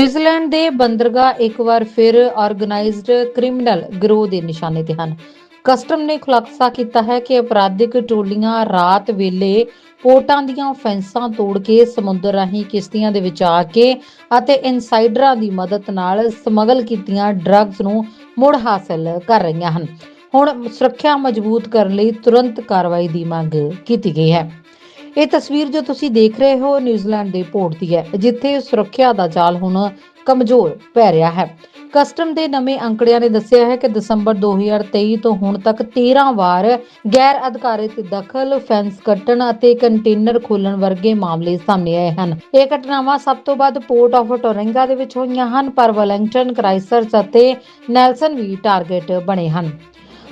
New Zealand ਦੇ ਬੰਦਰਗਾਹ ਇੱਕ ਵਾਰ ਫਿਰ ਆਰਗੇਨਾਈਜ਼ਡ ਕ੍ਰਿਮੀਨਲ ਗਰੋਹ ਦੇ ਨਿਸ਼ਾਨੇ ਤੇ ਹਨ। ਕਸਟਮ ਨੇ ਖੁਲਾਸਾ ਕੀਤਾ ਹੈ ਕਿ ਅਪਰਾਧਿਕ ਟੋਲੀਆਂ ਰਾਤ ਵੇਲੇ ਪੋਰਟਾਂ ਦੀਆਂ ਫੈਂਸਾਂ ਤੋੜ ਕੇ ਸਮੁੰਦਰ ਰਾਹੀਂ ਕਿਸ਼ਤੀਆਂ ਦੇ ਵਿੱਚ ਆ ਕੇ ਅਤੇ ਇਨਸਾਈਡਰਾਂ ਦੀ ਮਦਦ ਨਾਲ ਸਮਗਲ ਕੀਤੀਆਂ ਡਰੱਗਸ ਨੂੰ ਮੁੜ ਹਾਸਲ ਕਰ ਰਹੀਆਂ ਹਨ। ਹੁਣ ਸੁਰੱਖਿਆ ਮਜ਼ਬੂਤ ਕਰਨ ਲਈ ਤੁਰੰਤ ਕਾਰਵਾਈ ਦੀ ਮੰਗ ਕੀਤੀ ਗਈ ਹੈ। ਇਹ ਤਸਵੀਰ ਜੋ ਤੁਸੀਂ ਦੇਖ ਰਹੇ ਹੋ ਨਿਊਜ਼ੀਲੈਂਡ ਦੇ ਪੋਰਟ ਦੀ ਹੈ, ਜਿੱਥੇ ਸੁਰੱਖਿਆ ਦਾ ਜਾਲ ਹੁਣ ਕਮਜ਼ੋਰ ਪੈ ਰਿਹਾ ਹੈ। ਕਸਟਮ ਦੇ ਨਵੇਂ ਅੰਕੜਿਆਂ ਨੇ ਦੱਸਿਆ ਹੈ ਕਿ ਦਸੰਬਰ 2023 ਤੋਂ ਹੁਣ ਤੱਕ 13 ਵਾਰ ਗੈਰ ਅਧਿਕਾਰਿਤ ਦਖਲ, ਫੈਂਸ ਕੱਟਣ ਅਤੇ ਕੰਟੇਨਰ ਖੋਲਣ ਵਰਗੇ ਮਾਮਲੇ ਸਾਹਮਣੇ ਆਏ ਹਨ। ਇਹ ਘਟਨਾਵਾਂ ਸਭ ਤੋਂ ਵੱਧ ਪੋਰਟ ਆਫ ਟੋਰਿੰਗਾ ਦੇ ਵਿੱਚ ਹੋਈਆਂ ਹਨ, ਪਰ ਵੈਲਿੰਗਟਨ ਕ੍ਰਾਈਸਰਸ ਅਤੇ ਨੈਲਸਨ ਵੀ ਟਾਰਗੇਟ ਬਣੇ ਹਨ।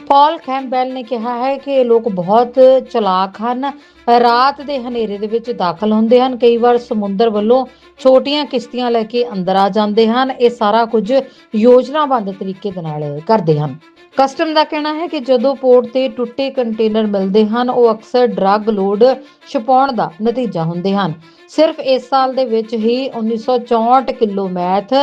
ਪਾਲ ਕੈਂਪਬੈਲ ਨੇ ਕਿਹਾ ਹੈ ਕਿ ਇਹ ਲੋਕ ਬਹੁਤ ਚਲਾਕ ਹਨ। ਰਾਤ ਦੇ ਹਨੇਰੇ ਦੇ ਵਿੱਚ ਦਾਖਲ ਹੁੰਦੇ ਹਨ। ਕਈ ਵਾਰ ਸਮੁੰਦਰ ਵੱਲੋਂ ਛੋਟੀਆਂ ਕਿਸ਼ਤੀਆਂ ਲੈ ਕੇ ਅੰਦਰ ਆ ਜਾਂਦੇ ਹਨ। ਇਹ ਸਾਰਾ ਕੁਝ ਯੋਜਨਾਬੱਧ ਤਰੀਕੇ ਦੇ ਨਾਲ ਕਰਦੇ ਹਨ। ਕਸਟਮ ਦਾ ਕਹਿਣਾ ਹੈ ਕਿ ਜਦੋਂ ਪੋਰਟ ਤੇ ਟੁੱਟੇ ਕੰਟੇਨਰ ਮਿਲਦੇ ਹਨ, ਉਹ ਅਕਸਰ ਡਰੱਗ ਲੋਡ ਛੁਪਾਉਣ ਦਾ ਨਤੀਜਾ ਹੁੰਦੇ ਹਨ। ਸਿਰਫ ਇਸ ਸਾਲ ਦੇ ਵਿੱਚ ਹੀ 1964 ਕਿਲੋ ਮੈਥ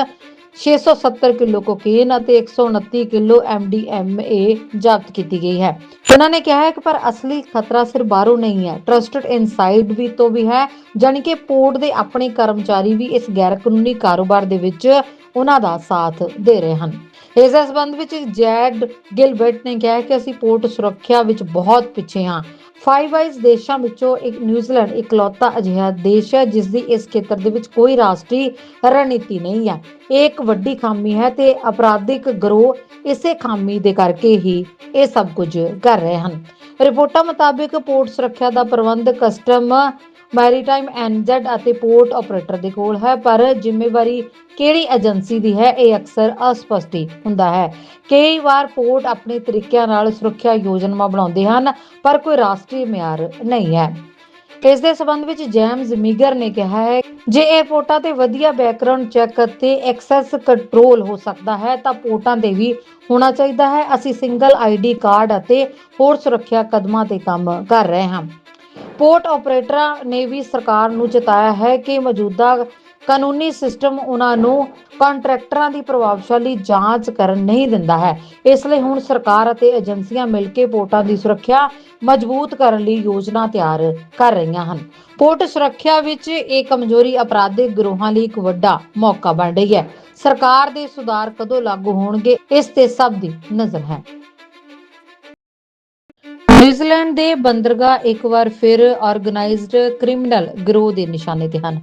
670 ਕਿਲੋ ਕੋਕੇਨ ਅਤੇ 129 ਕਿਲੋ MDMA ਜ਼ਬਤ ਕੀਤੀ ਗਈ ਹੈ। ਉਹਨਾਂ ਨੇ ਕਿਹਾ ਹੈ ਕਿ ਪਰ ਅਸਲੀ ਖਤਰਾ ਸਿਰਫ ਬਾਹਰੋਂ ਨਹੀਂ ਹੈ। ਟਰਸਟਡ ਇਨਸਾਈਡ ਵੀ ਤੋਂ ਵੀ ਹੈ, ਜਾਣੀ ਕਿ ਪੋਰਟ ਦੇ ਆਪਣੇ ਕਰਮਚਾਰੀ ਵੀ ਇਸ ਗੈਰ ਕਾਨੂੰਨੀ ਕਾਰੋਬਾਰ ਦੇ ਵਿੱਚ ਉਹਨਾਂ ਦਾ ਸਾਥ ਦੇ ਰਹੇ ਹਨ। ਇਸ ਦੇ ਸੰਬੰਧ ਵਿੱਚ ਜੈਡ ਗਿਲਬਰਟ ਨੇ ਕਿਹਾ ਕਿ ਅਸੀਂ ਪੋਰਟ ਸੁਰੱਖਿਆ ਵਿੱਚ ਬਹੁਤ ਪਿੱਛੇ ਹਾਂ। ਫਾਈਵ ਆਈਜ਼ ਦੇਸ਼ਾਂ ਵਿੱਚੋਂ ਇੱਕ ਨਿਊਜ਼ੀਲੈਂਡ ਇਕਲੌਤਾ ਅਜਿਹਾ ਦੇਸ਼ ਹੈ, ਜਿਸ ਦੀ ਇਸ ਖੇਤਰ ਦੇ ਵਿੱਚ ਕੋਈ ਰਾਸ਼ਟਰੀ ਰਣਨੀਤੀ ਨਹੀਂ ਹੈ। ਇਹ ਇੱਕ ਵੱਡੀ ਖਾਮੀ ਹੈ ਤੇ ਅਪਰਾਧਿਕ ਗਰੋਹ ਇਸੇ ਖਾਮੀ ਦੇ ਕਰਕੇ ਹੀ ਇਹ ਸਭ ਕੁਝ ਕਰ ਰਹੇ ਹਨ। ਰਿਪੋਰਟਾਂ ਮੁਤਾਬਿਕ ਪੋਰਟ ਸੁਰੱਖਿਆ ਦਾ ਪ੍ਰਬੰਧ ਕਸਟਮ ਮੈਰੀਟਾਈਮ ਐਨਜ਼ੈਡ ਅਤੇ ਪੋਰਟ ਆਪਰੇਟਰ ਦੇ ਕੋਲ ਹੈ, ਪਰ ਜ਼ਿੰਮੇਵਾਰੀ ਕਿਹੜੀ ਏਜੰਸੀ ਦੀ ਹੈ, ਇਹ ਅਕਸਰ ਅਸਪਸ਼ਟ ਹੁੰਦਾ ਹੈ। ਕਈ ਵਾਰ ਪੋਰਟ ਆਪਣੇ ਤਰੀਕਿਆਂ ਨਾਲ ਸੁਰੱਖਿਆ ਯੋਜਨਾਵਾਂ ਬਣਾਉਂਦੇ ਹਨ, ਪਰ ਕੋਈ ਰਾਸ਼ਟਰੀ ਮਿਆਰ ਨਹੀਂ ਹੈ। ਇਸ ਦੇ ਸਬੰਧ ਵਿੱਚ ਜੇਮਸ ਮੀਗਰ ਨੇ ਕਿਹਾ ਹੈ, ਜੇ ਇਹ ਪੋਰਟਾਂ ਤੇ ਵਧੀਆ ਬੈਕਗ੍ਰਾਉਂਡ ਚੈੱਕ ਅਤੇ ਐਕਸੈਸ ਕੰਟਰੋਲ ਹੋ ਸਕਦਾ ਹੈ, ਤਾਂ ਪੋਰਟਾਂ ਤੇ ਵੀ ਹੋਣਾ ਚਾਹੀਦਾ ਹੈ। ਅਸੀਂ ਸਿੰਗਲ ਆਈਡੀ ਕਾਰਡ ਅਤੇ ਹੋਰ ਸੁਰੱਖਿਆ ਕਦਮਾਂ ਤੇ ਕੰਮ ਕਰ ਰਹੇ ਹਾਂ। ਪੋਰਟ ਆਪਰੇਟਰਾਂ ਨੇ ਵੀ ਸਰਕਾਰ ਨੂੰ ਚੇਤਾਇਆ ਹੈ ਕਿ ਮੌਜੂਦਾ ਕਾਨੂੰਨੀ ਸਿਸਟਮ ਉਹਨਾਂ ਨੂੰ ਕੰਟਰੈਕਟਰਾਂ ਦੀ ਪ੍ਰਭਾਵਸ਼ਾਲੀ ਜਾਂਚ ਕਰਨ ਨਹੀਂ ਦਿੰਦਾ ਹੈ। ਇਸ ਲਈ ਹੁਣ ਸਰਕਾਰ ਅਤੇ ਏਜੰਸੀਆਂ ਮਿਲ ਕੇ ਪੋਰਟਾਂ ਦੀ ਸੁਰੱਖਿਆ ਮਜ਼ਬੂਤ ਕਰਨ ਲਈ ਯੋਜਨਾ ਤਿਆਰ ਕਰ ਰਹੀਆਂ ਹਨ। ਪੋਰਟ ਸੁਰੱਖਿਆ ਵਿੱਚ ਇਹ ਕਮਜ਼ੋਰੀ ਅਪਰਾਧਿਕ ਗਰੋਹਾਂ ਲਈ ਇੱਕ ਵੱਡਾ ਮੌਕਾ ਬਣ ਰਹੀ ਹੈ। ਸਰਕਾਰ ਦੇ ਸੁਧਾਰ ਕਦੋਂ ਲਾਗੂ ਹੋਣਗੇ, ਇਸ ਤੇ ਸਭ ਦੀ ਨਜ਼ਰ ਹੈ। ਨਿਊਜ਼ੀਲੈਂਡ ਦੇ ਬੰਦਰਗਾਹ ਇੱਕ ਵਾਰ ਫਿਰ ਆਰਗੇਨਾਈਜ਼ਡ ਕ੍ਰਿਮੀਨਲ ਗਰੋਹ ਦੇ ਨਿਸ਼ਾਨੇ ਤੇ ਹਨ।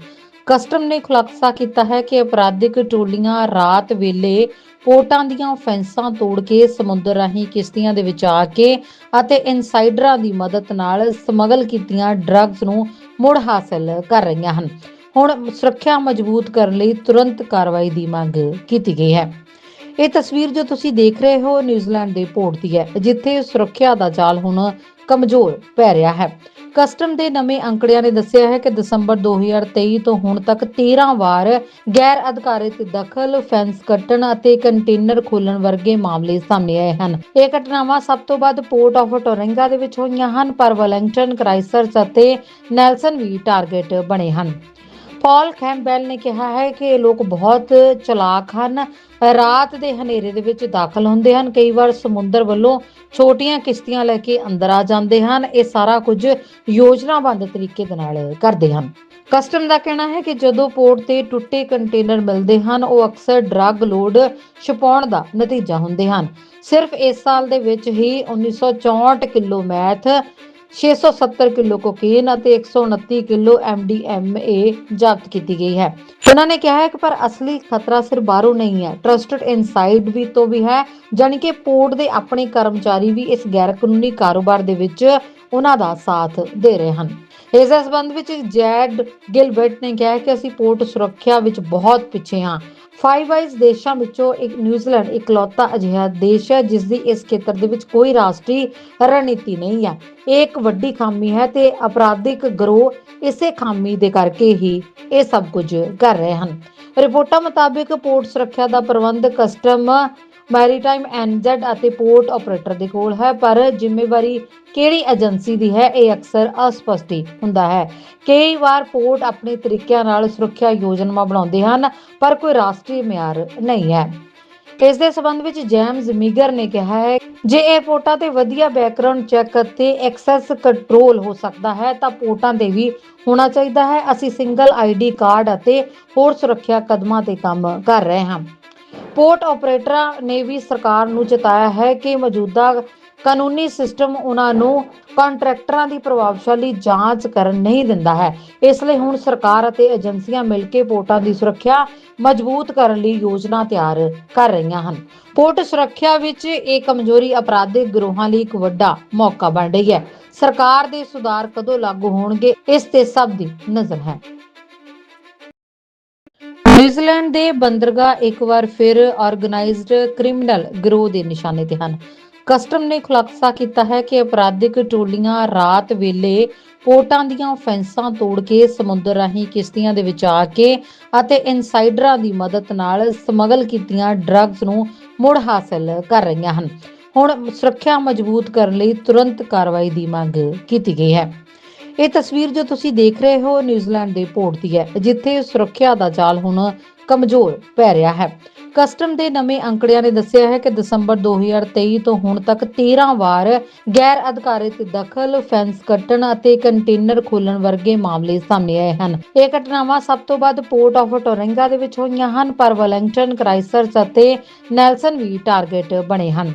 ਕਸਟਮ ਨੇ ਖੁਲਾਸਾ ਕੀਤਾ ਹੈ ਕਿ ਅਪਰਾਧਿਕ ਟੋਲੀਆਂ ਰਾਤ ਵੇਲੇ ਪੋਰਟਾਂ ਦੀਆਂ ਫੈਂਸਾਂ ਤੋੜ ਕੇ ਸਮੁੰਦਰ ਰਾਹੀਂ ਕਿਸ਼ਤੀਆਂ ਦੇ ਵਿੱਚ ਆ ਕੇ ਅਤੇ ਇਨਸਾਈਡਰਾਂ ਦੀ ਮਦਦ ਨਾਲ ਸਮਗਲ ਕੀਤੀਆਂ ਡਰੱਗਸ ਨੂੰ ਮੁੜ ਹਾਸਲ ਕਰ ਰਹੀਆਂ ਹਨ। ਹੁਣ ਸੁਰੱਖਿਆ ਮਜ਼ਬੂਤ ਕਰਨ ਲਈ ਤੁਰੰਤ ਕਾਰਵਾਈ ਦੀ ਮੰਗ ਕੀਤੀ ਗਈ ਹੈ। ਇਹ ਤਸਵੀਰ ਜੋ ਤੁਸੀਂ ਦੇਖ ਰਹੇ ਹੋ ਨਿਊਜ਼ੀਲੈਂਡ ਦੇ ਪੋਰਟ ਦੀ ਹੈ, ਜਿੱਥੇ ਸੁਰੱਖਿਆ ਦਾ ਜਾਲ ਹੁਣ ਕਮਜ਼ੋਰ ਪੈ ਰਿਹਾ ਹੈ। ਕਸਟਮ ਦੇ ਨਵੇਂ ਅੰਕੜਿਆਂ ਨੇ ਦੱਸਿਆ ਹੈ ਕਿ ਦਸੰਬਰ 2023 ਤੋਂ ਹੁਣ ਤੱਕ 13 ਵਾਰ ਗੈਰ ਅਧਿਕਾਰਿਤ ਦਖਲ, ਫੈਂਸ ਕੱਟਣ ਅਤੇ ਕੰਟੇਨਰ ਖੋਲਣ ਵਰਗੇ ਮਾਮਲੇ ਸਾਹਮਣੇ ਆਏ ਹਨ। ਇਹ ਘਟਨਾਵਾਂ ਸਭ ਤੋਂ ਵੱਧ ਪੋਰਟ ਆਫ ਟੋਰਿੰਗਾ ਦੇ ਵਿੱਚ ਹੋਈਆਂ ਹਨ, ਪਰ ਵੈਲਿੰਗਟਨ ਕ੍ਰਾਈਸਰਸ ਅਤੇ ਨੈਲਸਨ ਵੀ ਟਾਰਗੇਟ ਬਣੇ ਹਨ। ਪਾਲ ਕੈਂਪਬੈਲ ਨੇ ਕਿਹਾ ਹੈ ਕਿ ਇਹ ਲੋਕ ਬਹੁਤ ਚਲਾਕ ਹਨ ਰਾਤ ਦੇ ਹਨੇਰੇ ਦੇ ਵਿੱਚ ਦਾਖਲ ਹੁੰਦੇ ਹਨ। ਕਈ ਵਾਰ ਸਮੁੰਦਰ ਵੱਲੋਂ ਛੋਟੀਆਂ ਕਿਸ਼ਤੀਆਂ ਲੈ ਕੇ ਅੰਦਰ ਆ ਜਾਂਦੇ ਹਨ। ਇਹ ਸਾਰਾ ਕੁਝ ਯੋਜਨਾਬੱਧ ਤਰੀਕੇ ਦੇ ਨਾਲ ਕਰਦੇ ਹਨ। ਕਸਟਮ ਦਾ ਕਹਿਣਾ ਹੈ ਕਿ ਜਦੋਂ ਪੋਰਟ ਤੇ ਟੁੱਟੇ ਕੰਟੇਨਰ ਮਿਲਦੇ ਹਨ, ਉਹ ਅਕਸਰ ਡਰੱਗ ਲੋਡ ਛੁਪਾਉਣ ਦਾ ਨਤੀਜਾ ਹੁੰਦੇ ਹਨ। ਸਿਰਫ ਇਸ ਸਾਲ ਦੇ ਵਿੱਚ ਹੀ 1964 ਕਿਲੋ ਮੈਥ 670 ਕਿਲੋ ਕੋਕੇਨ ਅਤੇ 129 ਕਿਲੋ MDMA ਜ਼ਬਤ ਕੀਤੀ ਗਈ ਹੈ। ਉਹਨਾਂ ਨੇ ਕਿਹਾ ਹੈ ਕਿ ਪਰ ਅਸਲੀ ਖਤਰਾ ਸਿਰਫ ਬਾਹਰੋਂ ਨਹੀਂ ਹੈ। ਟਰਸਟਡ ਇਨਸਾਈਡ ਵੀ ਤੋਂ ਵੀ ਹੈ, ਜਾਣੀ ਕਿ ਪੋਰਟ ਦੇ ਆਪਣੇ ਕਰਮਚਾਰੀ ਵੀ ਇਸ ਗੈਰ ਕਾਨੂੰਨੀ ਕਾਰੋਬਾਰ ਦੇ ਵਿੱਚ ਉਹਨਾਂ ਦਾ ਸਾਥ ਦੇ ਰਹੇ ਹਨ। ਇਸ ਦੇ ਸੰਬੰਧ ਵਿੱਚ ਜੈਡ ਗਿਲਬਰਟ ਨੇ ਕਿਹਾ ਕਿ ਅਸੀਂ ਪੋਰਟ ਸੁਰੱਖਿਆ ਵਿੱਚ ਬਹੁਤ ਪਿੱਛੇ ਹਾਂ। ਫਾਈਵ ਆਈਜ਼ ਦੇਸ਼ਾਂ ਵਿੱਚੋਂ ਇੱਕ ਨਿਊਜ਼ੀਲੈਂਡ ਇਕਲੌਤਾ ਅਜਿਹਾ ਦੇਸ਼ ਹੈ, ਜਿਸ ਦੀ ਇਸ ਖੇਤਰ ਦੇ ਵਿੱਚ ਕੋਈ ਰਾਸ਼ਟਰੀ ਰਣਨੀਤੀ ਨਹੀਂ ਹੈ। ਇਹ ਇੱਕ ਵੱਡੀ ਖਾਮੀ ਹੈ ਤੇ ਅਪਰਾਧਿਕ ਗਰੋਹ ਇਸੇ ਖਾਮੀ ਦੇ ਕਰਕੇ ਹੀ ਇਹ ਸਭ ਕੁਝ ਕਰ ਰਹੇ ਹਨ। ਰਿਪੋਰਟਾਂ ਮੁਤਾਬਿਕ ਪੋਰਟ ਸੁਰੱਖਿਆ ਦਾ ਪ੍ਰਬੰਧ ਕਸਟਮ ਮੈਰੀਟਾਈਮ ਐਨਜ਼ੈਡ ਅਤੇ ਪੋਰਟ ਆਪਰੇਟਰ ਦੇ ਕੋਲ ਹੈ, ਪਰ ਜ਼ਿੰਮੇਵਾਰੀ ਕਿਹੜੀ ਏਜੰਸੀ ਦੀ ਹੈ, ਇਹ ਅਕਸਰ ਅਸਪਸ਼ਟ ਹੁੰਦਾ ਹੈ। ਕਈ ਵਾਰ ਪੋਰਟ ਆਪਣੇ ਤਰੀਕਿਆਂ ਨਾਲ ਸੁਰੱਖਿਆ ਯੋਜਨਾਵਾਂ ਬਣਾਉਂਦੇ ਹਨ, ਪਰ ਕੋਈ ਰਾਸ਼ਟਰੀ ਮਿਆਰ ਨਹੀਂ ਹੈ। ਇਸ ਦੇ ਸਬੰਧ ਵਿੱਚ ਜੇਮਸ ਮੀਗਰ ਨੇ ਕਿਹਾ ਹੈ, ਜੇ ਇਹ ਪੋਰਟਾਂ ਤੇ ਵਧੀਆ ਬੈਕਗ੍ਰਾਉਂਡ ਚੈੱਕ ਅਤੇ ਐਕਸੈਸ ਕੰਟਰੋਲ ਹੋ ਸਕਦਾ ਹੈ, ਤਾਂ ਪੋਰਟਾਂ ਤੇ ਵੀ ਹੋਣਾ ਚਾਹੀਦਾ ਹੈ। ਅਸੀਂ ਸਿੰਗਲ ਆਈਡੀ ਕਾਰਡ ਅਤੇ ਹੋਰ ਸੁਰੱਖਿਆ ਕਦਮਾਂ ਤੇ ਕੰਮ ਕਰ ਰਹੇ ਹਾਂ। ਪੋਰਟ ਆਪਰੇਟਰਾਂ ਨੇ ਵੀ ਸਰਕਾਰ ਨੂੰ ਚੇਤਾਇਆ ਹੈ ਕਿ ਮੌਜੂਦਾ ਕਾਨੂੰਨੀ ਸਿਸਟਮ ਉਹਨਾਂ ਨੂੰ ਕੰਟਰੈਕਟਰਾਂ ਦੀ ਪ੍ਰਭਾਵਸ਼ਾਲੀ ਜਾਂਚ ਕਰਨ ਨਹੀਂ ਦਿੰਦਾ ਹੈ। ਇਸ ਲਈ ਹੁਣ ਸਰਕਾਰ ਅਤੇ ਏਜੰਸੀਆਂ ਮਿਲ ਕੇ ਪੋਰਟਾਂ ਦੀ ਸੁਰੱਖਿਆ ਮਜ਼ਬੂਤ ਕਰਨ ਲਈ ਯੋਜਨਾ ਤਿਆਰ ਕਰ ਰਹੀਆਂ ਹਨ। ਪੋਰਟ ਸੁਰੱਖਿਆ ਵਿੱਚ ਇਹ ਕਮਜ਼ੋਰੀ ਅਪਰਾਧਿਕ ਗਰੋਹਾਂ ਲਈ ਇੱਕ ਵੱਡਾ ਮੌਕਾ ਬਣ ਰਹੀ ਹੈ। ਸਰਕਾਰ ਦੇ ਸੁਧਾਰ ਕਦੋਂ ਲਾਗੂ ਹੋਣਗੇ, ਇਸ ਤੇ ਸਭ ਦੀ ਨਜ਼ਰ ਹੈ। ਨਿਊਜ਼ੀਲੈਂਡ ਦੇ ਬੰਦਰਗਾਹ ਇੱਕ ਵਾਰ ਫਿਰ ਆਰਗੇਨਾਈਜ਼ਡ ਕ੍ਰਿਮੀਨਲ ਗਰੋਹ ਦੇ ਨਿਸ਼ਾਨੇ ਤੇ ਹਨ। ਕਸਟਮ ਨੇ ਖੁਲਾਸਾ ਕੀਤਾ ਹੈ ਕਿ ਅਪਰਾਧਿਕ ਟੋਲੀਆਂ ਰਾਤ ਵੇਲੇ ਪੋਰਟਾਂ ਦੀਆਂ ਫੈਂਸਾਂ ਤੋੜ ਕੇ ਸਮੁੰਦਰ ਰਾਹੀਂ ਕਿਸ਼ਤੀਆਂ ਦੇ ਵਿੱਚ ਆ ਕੇ ਅਤੇ ਇਨਸਾਈਡਰਾਂ ਦੀ ਮਦਦ ਨਾਲ ਸਮਗਲ ਕੀਤੀਆਂ ਡਰੱਗਸ ਨੂੰ ਮੁੜ ਹਾਸਲ ਕਰ ਰਹੀਆਂ ਹਨ। ਹੁਣ ਸੁਰੱਖਿਆ ਮਜ਼ਬੂਤ ਕਰਨ ਲਈ ਤੁਰੰਤ ਕਾਰਵਾਈ ਦੀ ਮੰਗ ਕੀਤੀ ਗਈ ਹੈ। ਇਹ ਤਸਵੀਰ ਜੋ ਤੁਸੀਂ ਦੇਖ ਰਹੇ ਹੋ ਨਿਊਜ਼ੀਲੈਂਡ ਦੇ ਪੋਰਟ ਦੀ ਹੈ, ਜਿੱਥੇ ਸੁਰੱਖਿਆ ਦਾ ਜਾਲ ਹੁਣ ਕਮਜ਼ੋਰ ਪੈ ਰਿਹਾ ਹੈ। ਕਸਟਮ ਦੇ ਨਵੇਂ ਅੰਕੜਿਆਂ ਨੇ ਦੱਸਿਆ ਹੈ ਕਿ ਦਸੰਬਰ 2023 ਤੋਂ ਹੁਣ ਤੱਕ 13 ਵਾਰ ਗੈਰ ਅਧਿਕਾਰਿਤ ਦਖਲ, ਫੈਂਸ ਕੱਟਣ ਅਤੇ ਕੰਟੇਨਰ ਖੋਲਣ ਵਰਗੇ ਮਾਮਲੇ ਸਾਹਮਣੇ ਆਏ ਹਨ। ਇਹ ਘਟਨਾਵਾਂ ਸਭ ਤੋਂ ਵੱਧ ਪੋਰਟ ਆਫ ਟੋਰਿੰਗਾ ਦੇ ਵਿੱਚ ਹੋਈਆਂ ਹਨ, ਪਰ ਵੈਲਿੰਗਟਨ ਕ੍ਰਾਈਸਰਸ ਅਤੇ ਨੈਲਸਨ ਵੀ ਟਾਰਗੇਟ ਬਣੇ ਹਨ।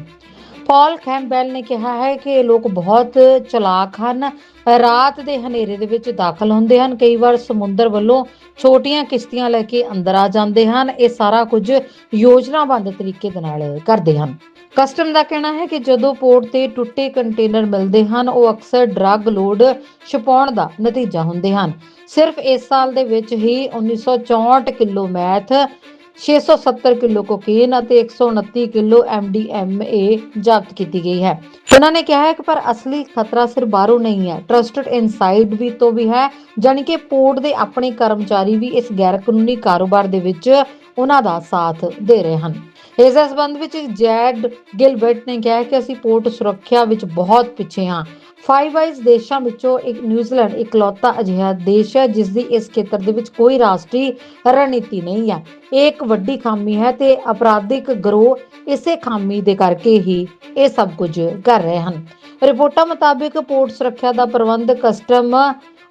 ਪਾਲ ਕੈਂਪਬੈਲ ਨੇ ਕਿਹਾ ਹੈ ਕਿ ਇਹ ਲੋਕ ਬਹੁਤ ਚਲਾਕ ਹਨ ਰਾਤ ਦੇ ਹਨੇਰੇ ਦੇ ਵਿੱਚ ਦਾਖਲ ਹੁੰਦੇ ਹਨ। ਕਈ ਵਾਰ ਸਮੁੰਦਰ ਵੱਲੋਂ ਛੋਟੀਆਂ ਕਿਸ਼ਤੀਆਂ ਲੈ ਕੇ ਅੰਦਰ ਆ ਜਾਂਦੇ ਹਨ। ਇਹ ਸਾਰਾ ਕੁਝ ਯੋਜਨਾਬੱਧ ਤਰੀਕੇ ਦੇ ਨਾਲ ਕਰਦੇ ਹਨ। ਕਸਟਮ ਦਾ ਕਹਿਣਾ ਹੈ ਕਿ ਜਦੋਂ ਪੋਰਟ ਤੇ ਟੁੱਟੇ ਕੰਟੇਨਰ ਮਿਲਦੇ ਹਨ, ਉਹ ਅਕਸਰ ਡਰੱਗ ਲੋਡ ਛੁਪਾਉਣ ਦਾ ਨਤੀਜਾ ਹੁੰਦੇ ਹਨ। ਸਿਰਫ ਇਸ ਸਾਲ ਦੇ ਵਿੱਚ ਹੀ 1964 ਕਿਲੋ ਮੈਥ 670 ਕਿਲੋ ਕੋਕੇਨ ਅਤੇ 129 ਕਿਲੋ MDMA ਜ਼ਬਤ ਕੀਤੀ ਗਈ ਹੈ। ਉਹਨਾਂ ਨੇ ਕਿਹਾ ਹੈ ਕਿ ਪਰ ਅਸਲੀ ਖਤਰਾ ਸਿਰਫ ਬਾਹਰੋਂ ਨਹੀਂ ਹੈ। ਟਰਸਟਡ ਇਨਸਾਈਡ ਵੀ ਤੋਂ ਵੀ ਹੈ, ਜਾਣੀ ਕਿ ਪੋਰਟ ਦੇ ਆਪਣੇ ਕਰਮਚਾਰੀ ਵੀ ਇਸ ਗੈਰ ਕਾਨੂੰਨੀ ਕਾਰੋਬਾਰ ਦੇ ਵਿੱਚ ਉਹਨਾਂ ਦਾ ਸਾਥ ਦੇ ਰਹੇ ਹਨ। ਇਸ ਦੇ ਵਿੱਚ ਜੈਡ ਗਿਲਬਰਟ ਨੇ ਕਿਹਾ ਕਿ ਅਸੀਂ ਪੋਰਟ ਸੁਰੱਖਿਆ ਵਿੱਚ ਬਹੁਤ ਪਿੱਛੇ ਹਾਂ। ਫਾਈਵ ਆਈਜ਼ ਦੇਸ਼ਾਂ ਵਿੱਚੋਂ ਇੱਕ ਨਿਊਜ਼ੀਲੈਂਡ ਇਕਲੌਤਾ ਅਜਿਹਾ ਦੇਸ਼ ਹੈ, ਜਿਸ ਦੀ ਇਸ ਖੇਤਰ ਦੇ ਵਿੱਚ ਕੋਈ ਰਾਸ਼ਟਰੀ ਰਣਨੀਤੀ ਨਹੀਂ ਹੈ। ਇਹ ਇੱਕ ਵੱਡੀ ਖਾਮੀ ਹੈ ਤੇ ਅਪਰਾਧਿਕ ਗਰੋਹ ਇਸੇ ਖਾਮੀ ਦੇ ਕਰਕੇ ਹੀ ਇਹ ਸਭ ਕੁਝ ਕਰ ਰਹੇ ਹਨ। ਰਿਪੋਰਟਾਂ ਮੁਤਾਬਿਕ ਪੋਰਟ ਸੁਰੱਖਿਆ ਦਾ ਪ੍ਰਬੰਧ ਕਸਟਮ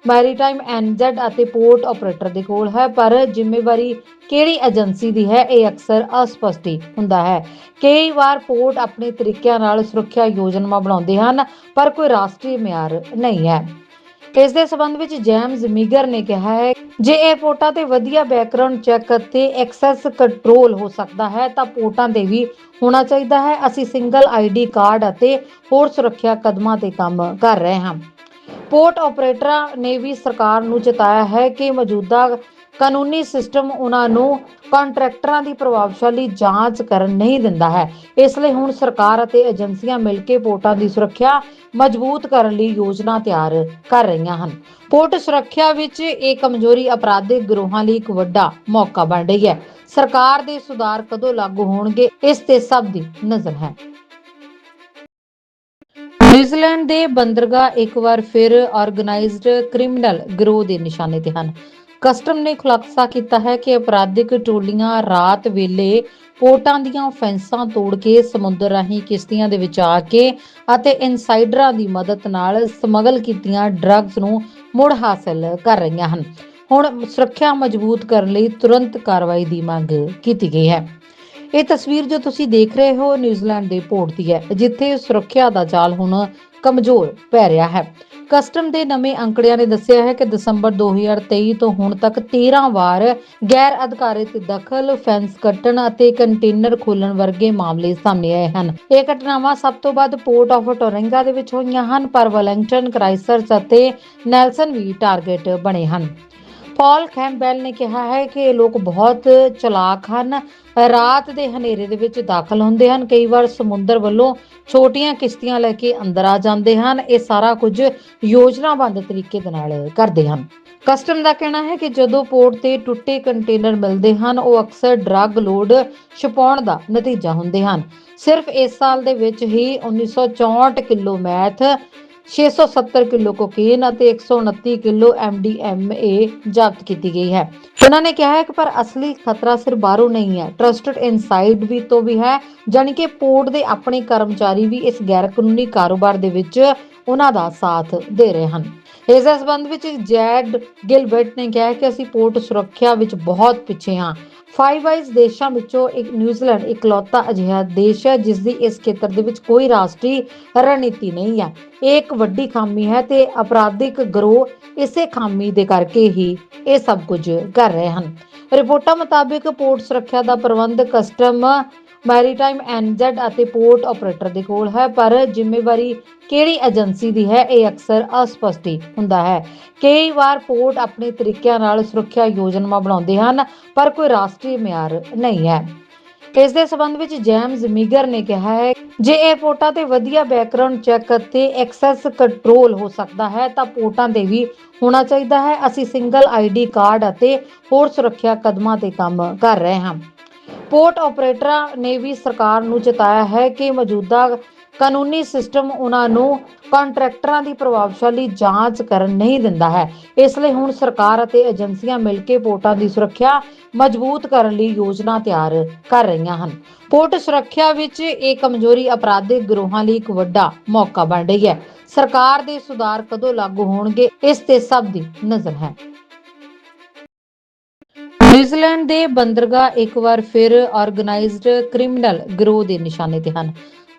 ਮੈਰੀਟਾਈਮ ਐਨਜ਼ੈਡ ਅਤੇ ਪੋਰਟ ਆਪਰੇਟਰ ਦੇ ਕੋਲ ਹੈ, ਪਰ ਜ਼ਿੰਮੇਵਾਰੀ ਕਿਹੜੀ ਏਜੰਸੀ ਦੀ ਹੈ, ਇਹ ਅਕਸਰ ਅਸਪਸ਼ਟ ਹੁੰਦਾ ਹੈ। ਕਈ ਵਾਰ ਪੋਰਟ ਆਪਣੇ ਤਰੀਕਿਆਂ ਨਾਲ ਸੁਰੱਖਿਆ ਯੋਜਨਾਵਾਂ ਬਣਾਉਂਦੇ ਹਨ, ਪਰ ਕੋਈ ਰਾਸ਼ਟਰੀ ਮਿਆਰ ਨਹੀਂ ਹੈ। ਇਸ ਦੇ ਸਬੰਧ ਵਿੱਚ ਜੇਮਸ ਮੀਗਰ ਨੇ ਕਿਹਾ ਹੈ, ਜੇ ਇਹ ਪੋਰਟਾਂ ਤੇ ਵਧੀਆ ਬੈਕਗ੍ਰਾਉਂਡ ਚੈੱਕ ਅਤੇ ਐਕਸੈਸ ਕੰਟਰੋਲ ਹੋ ਸਕਦਾ ਹੈ, ਤਾਂ ਪੋਰਟਾਂ ਤੇ ਵੀ ਹੋਣਾ ਚਾਹੀਦਾ ਹੈ। ਅਸੀਂ ਸਿੰਗਲ ਆਈਡੀ ਕਾਰਡ ਅਤੇ ਹੋਰ ਸੁਰੱਖਿਆ ਕਦਮਾਂ ਤੇ ਕੰਮ ਕਰ ਰਹੇ ਹਾਂ। ਪੋਰਟ ਆਪਰੇਟਰਾਂ ਨੇ ਵੀ ਸਰਕਾਰ ਨੂੰ ਚੇਤਾਇਆ ਹੈ ਕਿ ਮੌਜੂਦਾ ਕਾਨੂੰਨੀ ਸਿਸਟਮ ਉਹਨਾਂ ਨੂੰ ਕੰਟਰੈਕਟਰਾਂ ਦੀ ਪ੍ਰਭਾਵਸ਼ਾਲੀ ਜਾਂਚ ਕਰਨ ਨਹੀਂ ਦਿੰਦਾ ਹੈ। ਇਸ ਲਈ ਹੁਣ ਸਰਕਾਰ ਅਤੇ ਏਜੰਸੀਆਂ ਮਿਲ ਕੇ ਪੋਰਟਾਂ ਦੀ ਸੁਰੱਖਿਆ ਮਜ਼ਬੂਤ ਕਰਨ ਲਈ ਯੋਜਨਾ ਤਿਆਰ ਕਰ ਰਹੀਆਂ ਹਨ। ਪੋਰਟ ਸੁਰੱਖਿਆ ਵਿੱਚ ਇਹ ਕਮਜ਼ੋਰੀ ਅਪਰਾਧਿਕ ਗਰੋਹਾਂ ਲਈ ਇੱਕ ਵੱਡਾ ਮੌਕਾ ਬਣ ਰਹੀ ਹੈ। ਸਰਕਾਰ ਦੇ ਸੁਧਾਰ ਕਦੋਂ ਲਾਗੂ ਹੋਣਗੇ, ਇਸ ਤੇ ਸਭ ਦੀ ਨਜ਼ਰ ਹੈ। ਨਿਊਜ਼ੀਲੈਂਡ ਦੇ ਬੰਦਰਗਾਹ ਇੱਕ ਵਾਰ ਫਿਰ ਆਰਗੇਨਾਈਜ਼ਡ ਕ੍ਰਿਮੀਨਲ ਗਰੋਹ ਦੇ ਨਿਸ਼ਾਨੇ ਤੇ ਹਨ। ਕਸਟਮ ਨੇ ਖੁਲਾਸਾ ਕੀਤਾ ਹੈ ਕਿ ਅਪਰਾਧਿਕ ਟੋਲੀਆਂ ਰਾਤ ਵੇਲੇ ਪੋਰਟਾਂ ਦੀਆਂ ਫੈਂਸਾਂ ਤੋੜ ਕੇ ਸਮੁੰਦਰ ਰਾਹੀਂ ਕਿਸ਼ਤੀਆਂ ਦੇ ਵਿੱਚ ਆ ਕੇ ਅਤੇ ਇਨਸਾਈਡਰਾਂ ਦੀ ਮਦਦ ਨਾਲ ਸਮਗਲ ਕੀਤੀਆਂ ਡਰੱਗਸ ਨੂੰ ਮੁੜ ਹਾਸਲ ਕਰ ਰਹੀਆਂ ਹਨ। ਹੁਣ ਸੁਰੱਖਿਆ ਮਜ਼ਬੂਤ ਕਰਨ ਲਈ ਤੁਰੰਤ ਕਾਰਵਾਈ ਦੀ ਮੰਗ ਕੀਤੀ ਗਈ ਹੈ। ਇਹ ਤਸਵੀਰ ਜੋ ਤੁਸੀਂ ਦੇਖ ਰਹੇ ਹੋ ਨਿਊਜ਼ੀਲੈਂਡ ਦੇ ਪੋਰਟ ਦੀ ਹੈ, ਜਿੱਥੇ ਸੁਰੱਖਿਆ ਦਾ ਜਾਲ ਹੁਣ ਕਮਜ਼ੋਰ ਪੈ ਰਿਹਾ ਹੈ। ਕਸਟਮ ਦੇ ਨਵੇਂ ਅੰਕੜਿਆਂ ਨੇ ਦੱਸਿਆ ਹੈ ਕਿ ਦਸੰਬਰ 2023 ਤੋਂ ਹੁਣ ਤੱਕ 13 ਵਾਰ ਗੈਰ ਅਧਿਕਾਰਿਤ ਦਖਲ, ਫੈਂਸ ਕੱਟਣ ਅਤੇ ਕੰਟੇਨਰ ਖੋਲਣ ਵਰਗੇ ਮਾਮਲੇ ਸਾਹਮਣੇ ਆਏ ਹਨ। ਇਹ ਘਟਨਾਵਾਂ ਸਭ ਤੋਂ ਵੱਧ ਪੋਰਟ ਆਫ ਟੋਰਿੰਗਾ ਦੇ ਵਿੱਚ ਹੋਈਆਂ ਹਨ, ਪਰ ਵੈਲਿੰਗਟਨ ਕ੍ਰਾਈਸਰਸ ਅਤੇ ਨੈਲਸਨ ਵੀ ਟਾਰਗੇਟ ਬਣੇ ਹਨ। ਪਾਲ ਕੈਂਪਬੈਲ ਨੇ ਕਿਹਾ ਹੈ ਕਿ ਇਹ ਲੋਕ ਬਹੁਤ ਚਲਾਕ ਹਨ ਰਾਤ ਦੇ ਹਨੇਰੇ ਦੇ ਵਿੱਚ ਦਾਖਲ ਹੁੰਦੇ ਹਨ। ਕਈ ਵਾਰ ਸਮੁੰਦਰ ਵੱਲੋਂ ਛੋਟੀਆਂ ਕਿਸ਼ਤੀਆਂ ਲੈ ਕੇ ਅੰਦਰ ਆ ਜਾਂਦੇ ਹਨ। ਇਹ ਸਾਰਾ ਕੁਝ ਯੋਜਨਾਬੱਧ ਤਰੀਕੇ ਦੇ ਨਾਲ ਕਰਦੇ ਹਨ। ਕਸਟਮ ਦਾ ਕਹਿਣਾ ਹੈ ਕਿ ਜਦੋਂ ਪੋਰਟ ਤੇ ਟੁੱਟੇ ਕੰਟੇਨਰ ਮਿਲਦੇ ਹਨ, ਉਹ ਅਕਸਰ ਡਰੱਗ ਲੋਡ ਛੁਪਾਉਣ ਦਾ ਨਤੀਜਾ ਹੁੰਦੇ ਹਨ। ਸਿਰਫ ਇਸ ਸਾਲ ਦੇ ਵਿੱਚ ਹੀ 1964 ਕਿਲੋ ਮੈਥ 670 ਕਿਲੋ ਕੋਕੇਨ ਅਤੇ 129 ਕਿਲੋ MDMA ਜ਼ਬਤ ਕੀਤੀ ਗਈ ਹੈ। ਉਹਨਾਂ ਨੇ ਕਿਹਾ ਹੈ ਕਿ ਪਰ ਅਸਲੀ ਖਤਰਾ ਸਿਰਫ ਬਾਹਰੋਂ ਨਹੀਂ ਹੈ। ਟਰਸਟਡ ਇਨਸਾਈਡ ਵੀ ਤੋਂ ਵੀ ਹੈ, ਜਾਣੀ ਕਿ ਪੋਰਟ ਦੇ ਆਪਣੇ ਕਰਮਚਾਰੀ ਵੀ ਇਸ ਗੈਰ ਕਾਨੂੰਨੀ ਕਾਰੋਬਾਰ ਦੇ ਵਿੱਚ ਉਹਨਾਂ ਦਾ ਸਾਥ ਦੇ ਰਹੇ ਹਨ। ਇਸ ਦੇ ਵਿੱਚ ਜੈਡ ਗਿਲਬਰਟ ਨੇ ਕਿਹਾ ਕਿ ਅਸੀਂ ਪੋਰਟ ਸੁਰੱਖਿਆ ਵਿੱਚ ਬਹੁਤ ਪਿੱਛੇ ਹਾਂ। ਫਾਈਵ ਆਈਜ਼ ਦੇਸ਼ਾਂ ਵਿੱਚੋਂ ਇੱਕ ਨਿਊਜ਼ੀਲੈਂਡ ਇਕਲੌਤਾ ਅਜਿਹਾ ਦੇਸ਼ ਹੈ, ਜਿਸ ਦੀ ਇਸ ਖੇਤਰ ਦੇ ਵਿੱਚ ਕੋਈ ਰਾਸ਼ਟਰੀ ਰਣਨੀਤੀ ਨਹੀਂ ਹੈ। ਇਹ ਇੱਕ ਵੱਡੀ ਖਾਮੀ ਹੈ ਤੇ ਅਪਰਾਧਿਕ ਗਰੋਹ ਇਸੇ ਖਾਮੀ ਦੇ ਕਰਕੇ ਹੀ ਇਹ ਸਭ ਕੁਝ ਕਰ ਰਹੇ ਹਨ। ਰਿਪੋਰਟਾਂ ਮੁਤਾਬਿਕ ਪੋਰਟ ਸੁਰੱਖਿਆ ਦਾ ਪ੍ਰਬੰਧ ਕਸਟਮ ਮੈਰੀਟਾਈਮ ਐਨਜ਼ੈਡ ਅਤੇ ਪੋਰਟ ਆਪਰੇਟਰ ਦੇ ਕੋਲ ਹੈ, ਪਰ ਜ਼ਿੰਮੇਵਾਰੀ ਕਿਹੜੀ ਏਜੰਸੀ ਦੀ ਹੈ, ਇਹ ਅਕਸਰ ਅਸਪਸ਼ਟ ਹੁੰਦਾ ਹੈ। ਕਈ ਵਾਰ ਪੋਰਟ ਆਪਣੇ ਤਰੀਕਿਆਂ ਨਾਲ ਸੁਰੱਖਿਆ ਯੋਜਨਾਵਾਂ ਬਣਾਉਂਦੇ ਹਨ, ਪਰ ਕੋਈ ਰਾਸ਼ਟਰੀ ਮਿਆਰ ਨਹੀਂ ਹੈ। ਇਸ ਦੇ ਸਬੰਧ ਵਿੱਚ ਜੇਮਸ ਮੀਗਰ ਨੇ ਕਿਹਾ ਹੈ, ਜੇ ਇਹ ਪੋਰਟਾਂ ਤੇ ਵਧੀਆ ਬੈਕਗ੍ਰਾਉਂਡ ਚੈੱਕ ਅਤੇ ਐਕਸੈਸ ਕੰਟਰੋਲ ਹੋ ਸਕਦਾ ਹੈ, ਤਾਂ ਪੋਰਟਾਂ ਤੇ ਵੀ ਹੋਣਾ ਚਾਹੀਦਾ ਹੈ। ਅਸੀਂ ਸਿੰਗਲ ਆਈਡੀ ਕਾਰਡ ਅਤੇ ਹੋਰ ਸੁਰੱਖਿਆ ਕਦਮਾਂ ਤੇ ਕੰਮ ਕਰ ਰਹੇ ਹਾਂ। ਪੋਰਟ ਆਪਰੇਟਰਾਂ ਨੇ ਵੀ ਸਰਕਾਰ ਨੂੰ ਚੇਤਾਇਆ ਹੈ ਕਿ ਮੌਜੂਦਾ ਕਾਨੂੰਨੀ ਸਿਸਟਮ ਉਹਨਾਂ ਨੂੰ ਕੰਟਰੈਕਟਰਾਂ ਦੀ ਪ੍ਰਭਾਵਸ਼ਾਲੀ ਜਾਂਚ ਕਰਨ ਨਹੀਂ ਦਿੰਦਾ ਹੈ। ਇਸ ਲਈ ਹੁਣ ਸਰਕਾਰ ਅਤੇ ਏਜੰਸੀਆਂ ਮਿਲ ਕੇ ਪੋਰਟਾਂ ਦੀ ਸੁਰੱਖਿਆ ਮਜ਼ਬੂਤ ਕਰਨ ਲਈ ਯੋਜਨਾ ਤਿਆਰ ਕਰ ਰਹੀਆਂ ਹਨ। ਪੋਰਟ ਸੁਰੱਖਿਆ ਵਿੱਚ ਇਹ ਕਮਜ਼ੋਰੀ ਅਪਰਾਧਿਕ ਗਰੋਹਾਂ ਲਈ ਇੱਕ ਵੱਡਾ ਮੌਕਾ ਬਣ ਰਹੀ ਹੈ। ਸਰਕਾਰ ਦੇ ਸੁਧਾਰ ਕਦੋਂ ਲਾਗੂ ਹੋਣਗੇ, ਇਸ ਤੇ ਸਭ ਦੀ ਨਜ਼ਰ ਹੈ। ਨਿਊਜ਼ੀਲੈਂਡ ਦੇ ਬੰਦਰਗਾਹ ਇੱਕ ਵਾਰ ਫਿਰ ਆਰਗੇਨਾਈਜ਼ਡ ਕ੍ਰਿਮੀਨਲ ਗਰੋਹ ਦੇ ਨਿਸ਼ਾਨੇ ਤੇ ਹਨ।